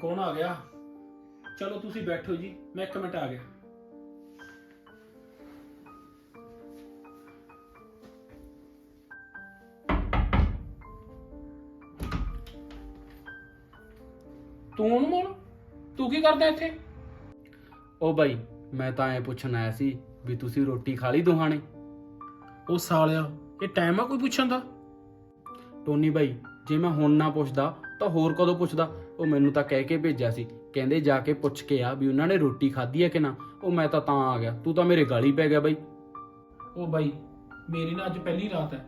ਕੌਣ ਆ ਗਿਆ? ਚਲੋ ਤੁਸੀਂ ਬੈਠੋ ਜੀ ਮੈਂ ਇੱਕ ਮਿੰਟ ਆ ਗਿਆ। ਤੂੰ ਉਹਨੂੰ ਮੋੜ ਤੂੰ ਕੀ ਕਰਦਾ ਇੱਥੇ? ਉਹ ਬਾਈ ਮੈਂ ਤਾਂ ਐ ਪੁੱਛਣ ਆਇਆ ਸੀ ਵੀ ਤੁਸੀਂ ਰੋਟੀ ਖਾ ਲਈ ਦੋਹਾਂ ਨੇ? ਉਹ ਸਾਲਿਆ ਇਹ ਟਾਈਮ ਆ ਕੋਈ ਪੁੱਛਣ ਦਾ? ਟੋਨੀ ਬਾਈ ਜੇ ਮੈਂ ਹੁਣ ਨਾ ਪੁੱਛਦਾ ਤਾਂ ਹੋਰ ਕਦੋਂ ਪੁੱਛਦਾ? ਉਹ ਮੈਨੂੰ ਤਾਂ ਕਹਿ ਕੇ ਭੇਜਿਆ ਸੀ। ਕਹਿੰਦੇ ਜਾ ਕੇ ਪੁੱਛ ਕੇ ਆ ਵੀ ਉਹਨਾਂ ਨੇ ਰੋਟੀ ਖਾਧੀ ਹੈ ਕਿ ਨਾ। ਉਹ ਮੈਂ ਤਾਂ ਤਾਂ ਆ ਗਿਆ। ਤੂੰ ਤਾਂ ਮੇਰੇ ਗਾਲੀ ਪੈ ਗਿਆ ਬਾਈ। ਉਹ ਬਾਈ ਮੇਰੀ ਨਾ ਅੱਜ ਪਹਿਲੀ ਰਾਤ ਹੈ।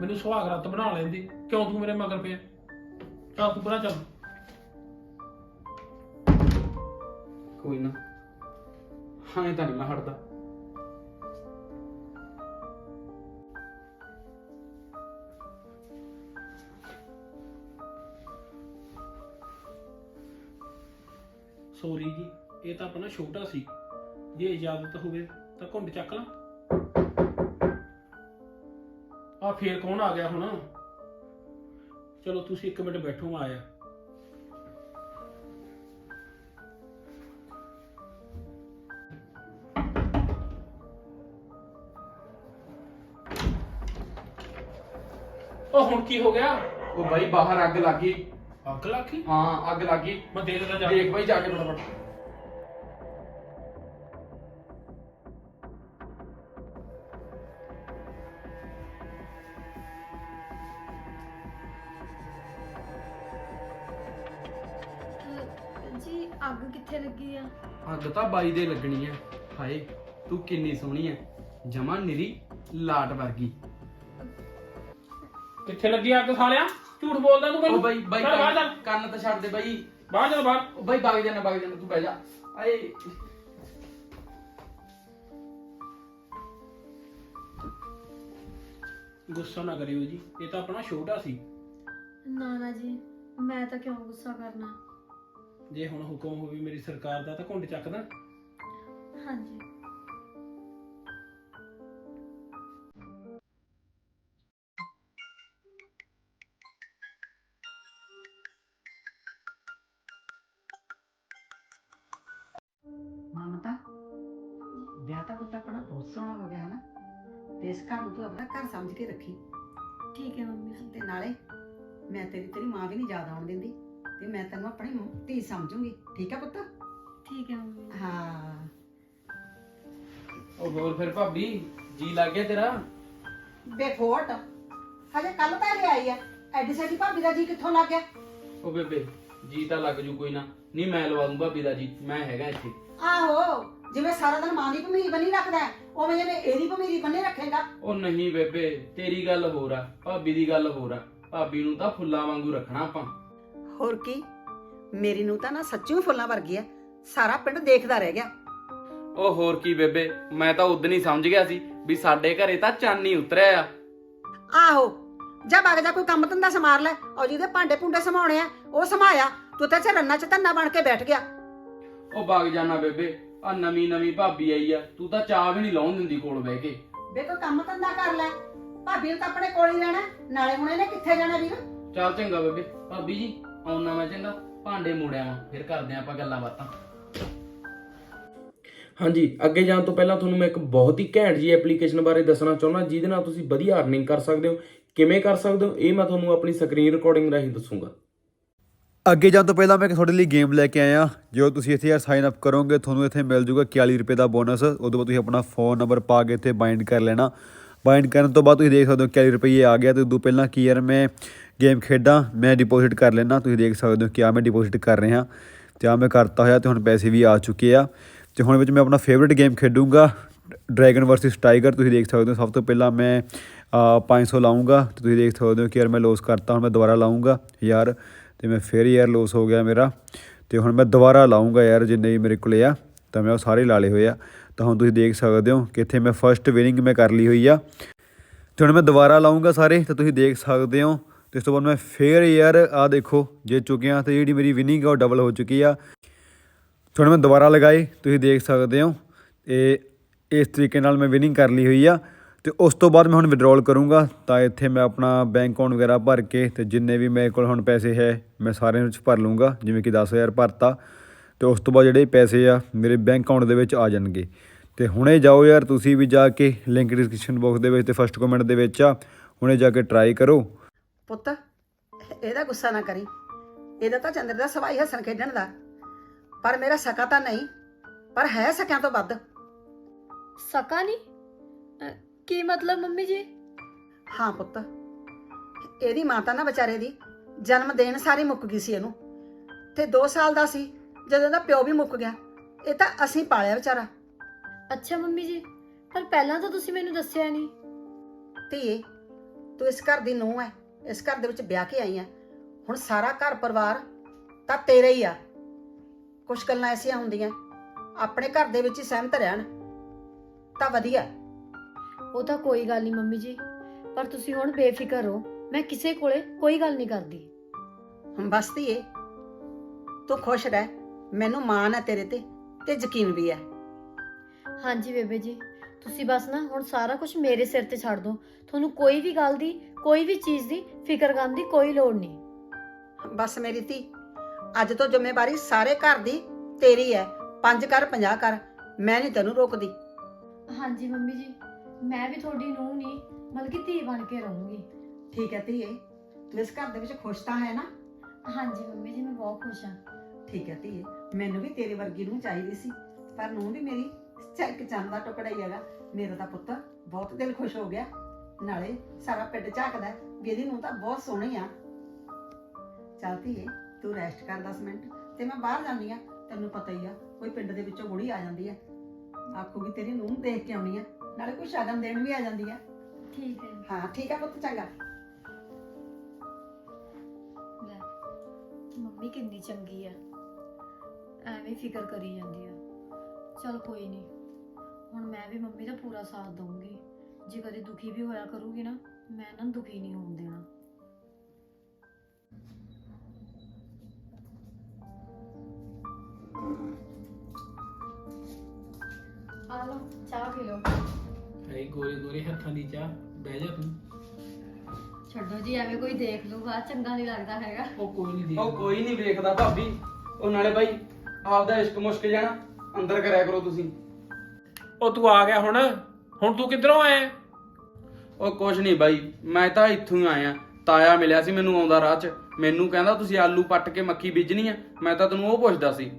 ਮੈਨੂੰ ਸੁਹਾਗ ਰਾਤ ਬਣਾ ਲੈਂਦੀ। ਕਿਉਂ ਤੂੰ ਮੇਰੇ ਮਗਰ ਪਿਆ? ਚੱਲ ਤੂੰ ਪਰਾਂ ਚੱਲ। ਕੋਈ ਨਾ। ਹਾਂ ਇਹ ਤਾਂ ਨਹੀਂ ਮੈਂ ਹਟਦਾ। ਸੋਰੀ ਜੀ, ਇਹ ਤਾਂ ਆਪਣਾ ਛੋਟਾ ਸੀ। ਜੇ ਇਜਾਜ਼ਤ ਹੋਵੇ ਤਾਂ ਘੁੰਡ ਚੱਕ ਲਾਂ। ਆ ਫੇਰ ਕੌਣ ਆ ਗਿਆ ਹੁਣ? ਚਲੋ ਤੁਸੀਂ ਇੱਕ ਮਿੰਟ ਬੈਠੋ, ਮੈਂ ਆਇਆ। ਉਹ ਹੁਣ ਕੀ ਹੋ ਗਿਆ? ਉਹ ਬਾਈ, ਬਾਹਰ ਅੱਗ ਲੱਗੀ ਅੱਗ ਲੱਗੀ ਹਾਂ ਅੱਗ ਲੱਗੀ ਮੈਂ ਦੇਖਦਾ ਜਾ ਕੇ। ਦੇਖ ਬਾਈ ਜਾ ਕੇ ਫਟਾਫਟ। ਅਹ ਜੀ ਅੱਗ ਕਿੱਥੇ ਲੱਗੀ ਆ? ਅੱਗ ਤਾਂ ਬਾਈ ਦੇ ਲੱਗਣੀ ਐ ਹਾਏ ਤੂੰ ਕਿੰਨੀ ਸੋਹਣੀ ਐ ਜਮਾ ਨਿਰੀ ਲਾਟ ਵਰਗੀ। ਕਿੱਥੇ ਲੱਗੀ ਅੱਗ ਸਾਲਿਆ? ਝੂਠ ਬੋਲਦਾ ਤੂੰ ਮੈਨੂੰ? ਉਹ ਬਾਈ ਬਾਈ ਚੱਲ ਬਾਹਰ ਚੱਲ। ਕੰਨ ਤਾਂ ਛੱਡ ਦੇ ਬਾਈ। ਬਾਹਰ ਚੱਲ ਬਾਹਰ। ਉਹ ਬਾਈ ਵਗ ਜਾਣਾ ਵਗ ਜਾਣਾ ਤੂੰ ਬਹਿ ਜਾ। ਆਏ। ਗੁੱਸਾ ਨਾ ਕਰਿਓ ਜੀ ਇਹ ਤਾਂ ਆਪਣਾ ਛੋਟਾ ਸੀ। ਨਾ ਨਾ ਜੀ ਮੈਂ ਤਾਂ ਕਿਉਂ ਗੁੱਸਾ ਕਰਨਾ? ਜੇ ਹੁਣ ਹੁਕਮ ਹੋਵੇ ਮੇਰੀ ਸਰਕਾਰ ਦਾ ਤਾਂ ਘੁੰਡ ਚੱਕਦਾ ਹਾਂਜੀ। ਤੇ ਆਪਣਾ ਘਰ ਸਮਝ ਕੇ ਰੱਖੀ। ਠੀਕ ਹੈ ਮੰਮੀ। ਤੇ ਨਾਲੇ ਮੈਂ ਤੇਰੀ ਤੇਰੀ ਮਾਂ ਵੀ ਨਹੀਂ ਯਾਦ ਆਉਣ ਦਿੰਦੀ। ਤੇ ਮੈਂ ਤੈਨੂੰ ਆਪਣੀ ਧੀ ਸਮਝੂੰਗੀ। ਠੀਕ ਹੈ ਪੁੱਤ? ਠੀਕ ਹੈ ਮੰਮੀ। ਹਾਂ। ਉਹ ਹੋਰ ਫਿਰ ਭਾਬੀ ਜੀ ਲੱਗ ਗਿਆ ਤੇਰਾ? ਬੇਫੋਟ ਹਜੇ ਕੱਲ ਤਾਂ ਲਿਆਈ ਆ ਐਡੀ ਸਾਡੀ ਭਾਬੀ ਦਾ ਜੀ ਕਿੱਥੋਂ ਲੱਗ ਗਿਆ? ਉਹ ਬੇਬੇ ਜੀ ਤਾਂ ਲੱਗ ਜੂ ਕੋਈ ਨਾ। ਨਹੀਂ ਮੈਂ ਲਵਾ ਦੂੰ ਭਾਬੀ ਦਾ ਜੀ। ਮੈਂ ਹੈਗਾ ਇੱਥੇ। ਆਹੋ ਜਿਵੇਂ ਸਾਰਾ ਦਿਨ ਮਾਂ ਦੀ ਭਮੀਰੀ ਬੰਨੀ ਰੱਖਦਾ ਹੈ, ਉਵੇਂ ਜਿਵੇਂ ਇਹਦੀ ਭਮੀਰੀ ਬੰਨੇ ਰੱਖੇਗਾ। ਉਹ ਨਹੀਂ ਬੇਬੇ ਤੇਰੀ ਗੱਲ ਹੋਰ ਆ ਭਾਬੀ ਦੀ ਗੱਲ ਹੋਰ ਆ। ਭਾਬੀ ਨੂੰ ਤਾਂ ਫੁੱਲਾਂ ਵਾਂਗੂ ਰੱਖਣਾ ਆਪਾਂ। ਹੋਰ ਕੀ? ਮੇਰੀ ਨੂੰ ਤਾਂ ਨਾ ਸੱਚੀ ਫੁੱਲਾਂ ਵਰਗੀ ਆ। ਸਾਰਾ ਪਿੰਡ ਦੇਖਦਾ ਰਹਿ ਗਿਆ। ਉਹ ਹੋਰ ਕੀ ਬੇਬੇ ਮੈਂ ਤਾਂ ਉਦੋਂ ਹੀ ਸਮਝ ਗਿਆ ਸੀ ਵੀ ਸਾਡੇ ਘਰੇ ਤਾਂ ਚੰਨ ਹੀ ਉਤਰਿਆ ਆ। ਆਹੋ ਜਾ ਵਗ ਜਾ ਕੋਈ ਕੰਮ ਧੰਦਾ ਸਮਾਰ ਲੈ। ਉਹ ਜਿਹਦੇ ਭਾਂਡੇ ਭੁੰਡੇ ਸਮਾਉਣੇ ਆ ਉਹ ਸਮਾਇਆ। ਤੂੰ ਤਾਂ ਝਰਨਾ ਚ ਧੰਨਾ ਬਣ ਕੇ ਬੈਠ ਗਿਆ। ਉਹ ਵਗ ਜਾਣਾ ਬੇਬੇ ਆ ਨਵੀਂ ਨਵੀਂ ਭਾਬੀ ਆਈ ਆ ਤੂੰ ਤਾਂ ਚਾਹ ਵੀ ਨਹੀਂ ਲਾਉਣ ਦਿੰਦੀ ਕੋਲ ਬਹਿ ਕੇ। ਵੇ ਕੋਈ ਕੰਮ ਧੰਦਾ ਕਰ ਲੈ। ਭਾਬੀ ਨੂੰ ਤਾਂ ਆਪਣੇ ਕੋਲ ਹੀ ਰਹਿਣਾ ਨਾਲੇ ਹੁਣ ਇਹਨੇ ਕਿੱਥੇ ਜਾਣਾ ਵੀਰ? ਚੱਲ ਚੰਗਾ ਬੇਬੇ ਭਾਬੀ ਜੀ ਆਉਣਾ ਮੈਂ ਚੰਗਾ ਭਾਂਡੇ ਮੋੜਿਆ ਵਾਂ ਫਿਰ ਕਰਦੇ ਆਪਾਂ ਗੱਲਾਂ ਬਾਤਾਂ। ਹਾਂਜੀ ਅੱਗੇ ਜਾਣ ਤੋਂ ਪਹਿਲਾਂ ਤੁਹਾਨੂੰ ਮੈਂ ਇੱਕ ਬਹੁਤ ਹੀ ਘੈਂਟ ਜੀ ਐਪਲੀਕੇਸ਼ਨ ਬਾਰੇ ਦੱਸਣਾ ਚਾਹੁੰਦਾ ਜਿਹਦੇ ਨਾਲ ਤੁਸੀਂ ਵਧੀਆ ਅਰਨਿੰਗ ਕਰ ਸਕਦੇ ਹੋ। ਕਿਵੇਂ ਕਰ ਸਕਦੇ ਹੋ? ਇਹ ਮੈਂ ਤੁਹਾਨੂੰ ਆਪਣੀ ਸਕਰੀਨ ਰਿਕਾਰਡਿੰਗ ਰਾਹੀਂ ਦੱਸੂਗਾ। ਅੱਗੇ ਜਾਣ ਤੋਂ ਪਹਿਲਾਂ ਮੈਂ ਇੱਕ ਤੁਹਾਡੇ ਲਈ ਗੇਮ ਲੈ ਕੇ ਆਇਆ। ਜੋ ਤੁਸੀਂ ਇੱਥੇ ਯਾਰ ਸਾਈਨ ਅਪ ਕਰੋਗੇ ਤੁਹਾਨੂੰ ਇੱਥੇ ਮਿਲ ਜੂਗਾ 41 ਰੁਪਏ ਦਾ ਬੋਨਸ ਉਦੋਂ ਬਾਅਦ ਤੁਸੀਂ ਆਪਣਾ ਫੋਨ ਨੰਬਰ ਪਾ ਕੇ ਇੱਥੇ ਬਾਈਂਡ ਕਰ ਲੈਣਾ। ਬਾਈਂਡ ਕਰਨ ਤੋਂ ਬਾਅਦ ਤੁਸੀਂ ਦੇਖ ਸਕਦੇ ਹੋ 41 ਰੁਪਏ ਆ ਗਿਆ। ਤੇ ਉਦੋਂ ਪਹਿਲਾਂ ਕੀ ਯਾਰ ਮੈਂ ਗੇਮ ਖੇਡਾਂ ਮੈਂ ਡਿਪੋਜ਼ਿਟ ਕਰ ਲੈਣਾ ਤੁਸੀਂ ਦੇਖ ਸਕਦੇ ਹੋ ਕਿ ਆ ਮੈਂ ਡਿਪੋਜ਼ਿਟ ਕਰ ਰਿਹਾ। ਤੇ ਆ ਮੈਂ ਕਰਤਾ ਹੋਇਆ ਤੇ ਹੁਣ ਪੈਸੇ ਵੀ ਆ ਚੁੱਕੇ ਆ। ਤੇ ਹੁਣ ਵਿੱਚ ਮੈਂ ਆਪਣਾ ਫੇਵਰਿਟ ਗੇਮ ਖੇਡੂੰਗਾ। ਡਰੈਗਨ ਵਰਸਸ ਟਾਈਗਰ ਤੁਸੀਂ ਦੇਖ ਸਕਦੇ ਹੋ। ਸਭ ਤੋਂ ਪਹਿਲਾਂ ਮੈਂ ਅ, 500 ਲਾਉਂਗਾ ਤੇ ਤੁਸੀਂ ਦੇਖ ਸਕਦੇ ਹੋ ਕਿ ਯਾਰ ਮੈਂ ਲੋਸ ਕਰਤਾ ਹੁਣ ਮੈਂ ਦੁਬਾਰਾ ਲਾਉਂਗਾ ਯਾਰ ਤੇ ਮੈਂ ਫਿਰ ਯਾਰ ਲੋਸ ਹੋ ਗਿਆ ਮੇਰਾ। ਤੇ ਹੁਣ ਮੈਂ ਦੁਬਾਰਾ ਲਾਉਂਗਾ ਯਾਰ ਜਿੰਨੇ ਵੀ ਮੇਰੇ ਕੋਲੇ ਆ, ਤਾਂ ਮੈਂ ਉਹ ਸਾਰੇ ਲਾ ਲਏ ਹੋਏ ਆ। ਤਾਂ ਹੁਣ ਤੁਸੀਂ ਦੇਖ ਸਕਦੇ ਹੋ ਕਿ ਇੱਥੇ ਮੈਂ ਫਰਸਟ ਵਿਨਿੰਗ ਮੈਂ ਕਰ ਲਈ ਹੋਈ ਆ। ਤੇ ਹੁਣ ਮੈਂ ਦੁਬਾਰਾ ਲਾਉਂਗਾ ਸਾਰੇ, ਤਾਂ ਤੁਸੀਂ ਦੇਖ ਸਕਦੇ ਹੋ। ਤੇ ਇਸ ਤੋਂ ਬਾਅਦ ਮੈਂ ਫੇਰ ਯਾਰ ਆ ਦੇਖੋ, ਜੇ ਚੁੱਕਿਆ ਤੇ ਜਿਹੜੀ ਮੇਰੀ ਵਿਨਿੰਗ ਆ ਉਹ ਡਬਲ ਹੋ ਚੁੱਕੀ ਆ। ਤੇ ਹੁਣ ਮੈਂ ਦੁਬਾਰਾ ਲਗਾਏ, ਤੁਸੀਂ ਦੇਖ ਸਕਦੇ ਹੋ। ਇਹ ਇਸ ਤਰੀਕੇ ਨਾਲ ਮੈਂ ਵਿਨਿੰਗ ਕਰ ਲਈ ਹੋਈ ਆ। ਤੇ ਉਸ ਤੋਂ ਬਾਅਦ ਮੈਂ ਹੁਣ ਵਿਡਰਾਲ ਕਰੂੰਗਾ ਤਾਂ ਇੱਥੇ ਮੈਂ ਆਪਣਾ ਬੈਂਕ ਅਕਾਊਂਟ ਵਗੈਰਾ ਭਰ ਕੇ ਤੇ ਜਿੰਨੇ ਵੀ ਮੇਰੇ ਕੋਲ ਹੁਣ ਪੈਸੇ ਹੈ ਮੈਂ ਸਾਰਿਆਂ ਵਿੱਚ ਭਰ ਲੂੰਗਾ ਜਿਵੇਂ ਕਿ 10000 ਭਰਤਾ। ਤੇ ਉਸ ਤੋਂ ਬਾਅਦ ਜਿਹੜੇ ਪੈਸੇ ਆ ਮੇਰੇ ਬੈਂਕ ਅਕਾਊਂਟ ਦੇ ਵਿੱਚ ਆ ਜਾਣਗੇ। ਤੇ ਹੁਣੇ ਜਾਓ ਯਾਰ ਤੁਸੀਂ ਵੀ ਜਾ ਕੇ ਲਿੰਕ ਡਿਸਕ੍ਰਿਪਸ਼ਨ ਬਾਕਸ ਦੇ ਵਿੱਚ ਤੇ ਫਸਟ ਕਮੈਂਟ ਦੇ ਵਿੱਚ ਆ ਹੁਣੇ ਜਾ ਕੇ ਟਰਾਈ ਕਰੋ। ਪੁੱਤ ਇਹਦਾ ਗੁੱਸਾ ਨਾ ਕਰੀ। ਇਹਦਾ ਤਾਂ ਚੰਦਰ ਦਾ ਸਵਾਈ ਹੱਸਣ ਖੇਡਣ ਦਾ। ਪਰ ਮੇਰਾ ਸਕਾ ਤਾਂ ਨਹੀਂ ਪਰ ਹੈ ਸਕਿਆਂ ਤੋਂ ਵੱਧ। ਸਕਾ ਨਹੀਂ? ਕੀ ਮਤਲਬ ਮੰਮੀ ਜੀ? ਹਾਂ ਪੁੱਤ। ਇਹਦੀ ਮਾਤਾ ਨਾ ਵਿਚਾਰੇ ਦੀ ਜਨਮ ਦੇਣ ਸਾਰੀ ਮੁੱਕ ਗਈ ਸੀ ਇਹਨੂੰ। ਤੇ 2 ਸਾਲ ਦਾ ਸੀ ਜਦੋਂ ਇਹਦਾ ਪਿਓ ਵੀ ਮੁੱਕ ਗਿਆ। ਇਹ ਤਾਂ ਅਸੀਂ ਪਾਲਿਆ ਵਿਚਾਰਾ। ਅੱਛਾ ਮੰਮੀ ਜੀ ਪਰ ਪਹਿਲਾਂ ਤਾਂ ਤੁਸੀਂ ਮੈਨੂੰ ਦੱਸਿਆ ਨਹੀਂ। ਧੀਏ ਤੂੰ ਇਸ ਘਰ ਦੀ ਨੂੰਹ ਹੈ ਇਸ ਘਰ ਦੇ ਵਿੱਚ ਵਿਆਹ ਕੇ ਆਈ ਹੈ ਹੁਣ ਸਾਰਾ ਘਰ ਪਰਿਵਾਰ ਤਾਂ ਤੇਰਾ ਹੀ ਆ। ਕੁਝ ਗੱਲਾਂ ਐਸੀਆਂ ਹੁੰਦੀਆਂ। ਆਪਣੇ ਘਰ ਦੇ ਵਿੱਚ ਹੀ ਸਹਿਮਤ ਰਹਿਣ। ਤਾਂ ਵਧੀਆ। ਉਹ ਤਾਂ ਕੋਈ ਗੱਲ ਨਹੀਂ ਮੰਮੀ ਜੀ। ਪਰ ਤੁਸੀਂ ਹੁਣ ਬੇਫਿਕਰ ਹੋ ਮੈਂ ਕਿਸੇ ਕੋਲੇ ਕੋਈ ਗੱਲ ਨਹੀਂ ਕਰਦੀ। ਬਸ ਧੀਏ ਤੂੰ ਖੁਸ਼ ਰਹਿ। ਮੈਨੂੰ ਮਾਣ ਹੈ ਤੇਰੇ ਤੇ ਤੇ ਯਕੀਨ ਵੀ ਹੈ। ਹਾਂਜੀ ਬੇਬੇ ਜੀ ਤੁਸੀਂ ਬਸ ਨਾ ਹੁਣ ਸਾਰਾ ਕੁਝ ਮੇਰੇ ਸਿਰ ਤੇ ਛੱਡ ਦਿਓ। ਤੁਹਾਨੂੰ ਕੋਈ ਵੀ ਗੱਲ ਦੀ ਕੋਈ ਵੀ ਚੀਜ਼ ਦੀ ਫਿਕਰ ਕਰਨ ਦੀ ਕੋਈ ਲੋੜ ਨਹੀਂ। ਬਸ ਮੇਰੀ ਧੀ ਅੱਜ ਤੋਂ ਜ਼ਿੰਮੇਵਾਰੀ ਸਾਰੇ ਘਰ ਦੀ ਤੇਰੀ ਹੈ। ਪੰਜ ਕਰ 50 ਕਰ। ਮੈਂ ਨਹੀਂ ਤੈਨੂੰ ਰੋਕਦੀ। ਹਾਂਜੀ ਮੰਮੀ ਜੀ ਮੈਂ ਵੀ ਤੁਹਾਡੀ ਨੂੰਹ ਨਹੀਂ ਬਲਕਿ ਧੀ ਬਣ ਕੇ ਰਹੂੰਗੀ। ਠੀਕ ਹੈ ਧੀਏ ਤੂੰ ਇਸ ਘਰ ਦੇ ਵਿੱਚ ਖੁਸ਼ ਤਾਂ ਹੈ ਨਾ? ਹਾਂਜੀ ਮੰਮੀ ਜੀ ਮੈਂ ਬਹੁਤ ਖੁਸ਼ ਹਾਂ। ਠੀਕ ਹੈ ਧੀਏ ਮੈਨੂੰ ਵੀ ਤੇਰੇ ਵਰਗੀ ਨੂੰ ਚਾਹੀਦੀ ਸੀ ਪਰ ਨੂੰ ਵੀ ਮੇਰੀ ਚੱਕ ਚੰਦ ਦਾ ਟੁਕੜਾ ਹੀ ਹੈਗਾ। ਮੇਰਾ ਤਾਂ ਪੁੱਤ ਬਹੁਤ ਦਿਲ ਖੁਸ਼ ਹੋ ਗਿਆ। ਨਾਲੇ ਸਾਰਾ ਪਿੰਡ ਝਾਕਦਾ ਹੈ ਵੀ ਇਹਦੀ ਨੂੰ ਤਾਂ ਬਹੁਤ ਸੋਹਣੀ ਆ। ਚੱਲ ਧੀਏ ਤੂੰ ਰੈਸਟ ਕਰ 10 ਮਿੰਟ ਤੇ ਮੈਂ ਬਾਹਰ ਜਾਂਦੀ ਆ ਤੈਨੂੰ ਪਤਾ ਹੀ ਆ ਕੋਈ ਪਿੰਡ ਦੇ ਵਿੱਚੋਂ ਬੁੜੀ ਆ ਜਾਂਦੀ ਆ ਆਖੂਗੀ ਤੇਰੀ ਨੂੰ ਦੇਖ ਕੇ ਆਉਣੀ ਆ। ਨਾਲੇ ਕੋਈ ਸ਼ਗਨ ਦੇਣ ਵੀ ਆ ਜਾਂਦੀ ਆ। ਠੀਕ ਹੈ। ਹਾਂ ਠੀਕ ਹੈ ਪੁੱਤ ਚੰਗਾ। ਲੈ ਮੰਮੀ ਕਿੰਨੀ ਚੰਗੀ ਆ। ਐਵੇਂ ਫਿਕਰ ਕਰੀ ਜਾਂਦੀ ਆ। ਚਲ ਕੋਈ ਨਹੀਂ ਹੁਣ ਮੈਂ ਵੀ ਮੰਮੀ ਦਾ ਪੂਰਾ ਸਾਥ ਦਊਂਗੀ। ਜੇ ਕਦੇ ਦੁਖੀ ਵੀ ਹੋਇਆ ਕਰੂਗੀ ਨਾ ਮੈਂ ਇਹਨਾਂ ਨੂੰ ਦੁਖੀ ਨਹੀਂ ਹੋਣ ਦੇਣਾ। ਆ ਲਓ ਚਾਹ ਪੀ ਲਓ। ਐ ਗੋਰੇ ਗੋਰੇ ਹੱਥਾਂ ਦੀ ਚਾਹ ਬਹਿ ਜਾ ਤੂੰ। ਛੱਡੋ ਜੀ ਐਵੇਂ ਕੋਈ ਦੇਖ ਲੂਗਾ ਚੰਗਾ ਨਹੀਂ ਲੱਗਦਾ ਹੈਗਾ। ਉਹ ਕੋਈ ਨਹੀਂ ਉਹ ਕੋਈ ਨਹੀਂ ਵੇਖਦਾ ਭਾਬੀ। ਉਹ ਨਾਲੇ ਬਾਈ ਆਪਦਾ ਇਸ਼ਕ ਮੁਸ਼ਕ ਜਾਣਾ ਅੰਦਰ ਕਰਿਆ ਕਰੋ ਤੁਸੀਂ। ਉਹ ਤੂੰ ਆ ਗਿਆ ਹੁਣ। ਹੁਣ ਤੂੰ ਕਿੱਧਰੋਂ ਆਇਆ? ਉਹ ਕੁਛ ਨਹੀਂ ਬਾਈ ਮੈਂ ਤਾਂ ਇੱਥੋਂ ਹੀ ਆਇਆ। ਤਾਇਆ ਮਿਲਿਆ ਸੀ ਮੈਨੂੰ ਆਉਂਦਾ ਰਾਹ 'ਚ। ਮੈਨੂੰ ਕਹਿੰਦਾ ਤੁਸੀਂ ਆਲੂ ਪੱਟ ਕੇ ਮੱਕੀ ਬੀਜਣੀ ਆ। ਮੈਂ ਤਾਂ ਤੈਨੂੰ ਉਹ ਪੁੱਛਦਾ ਸੀ।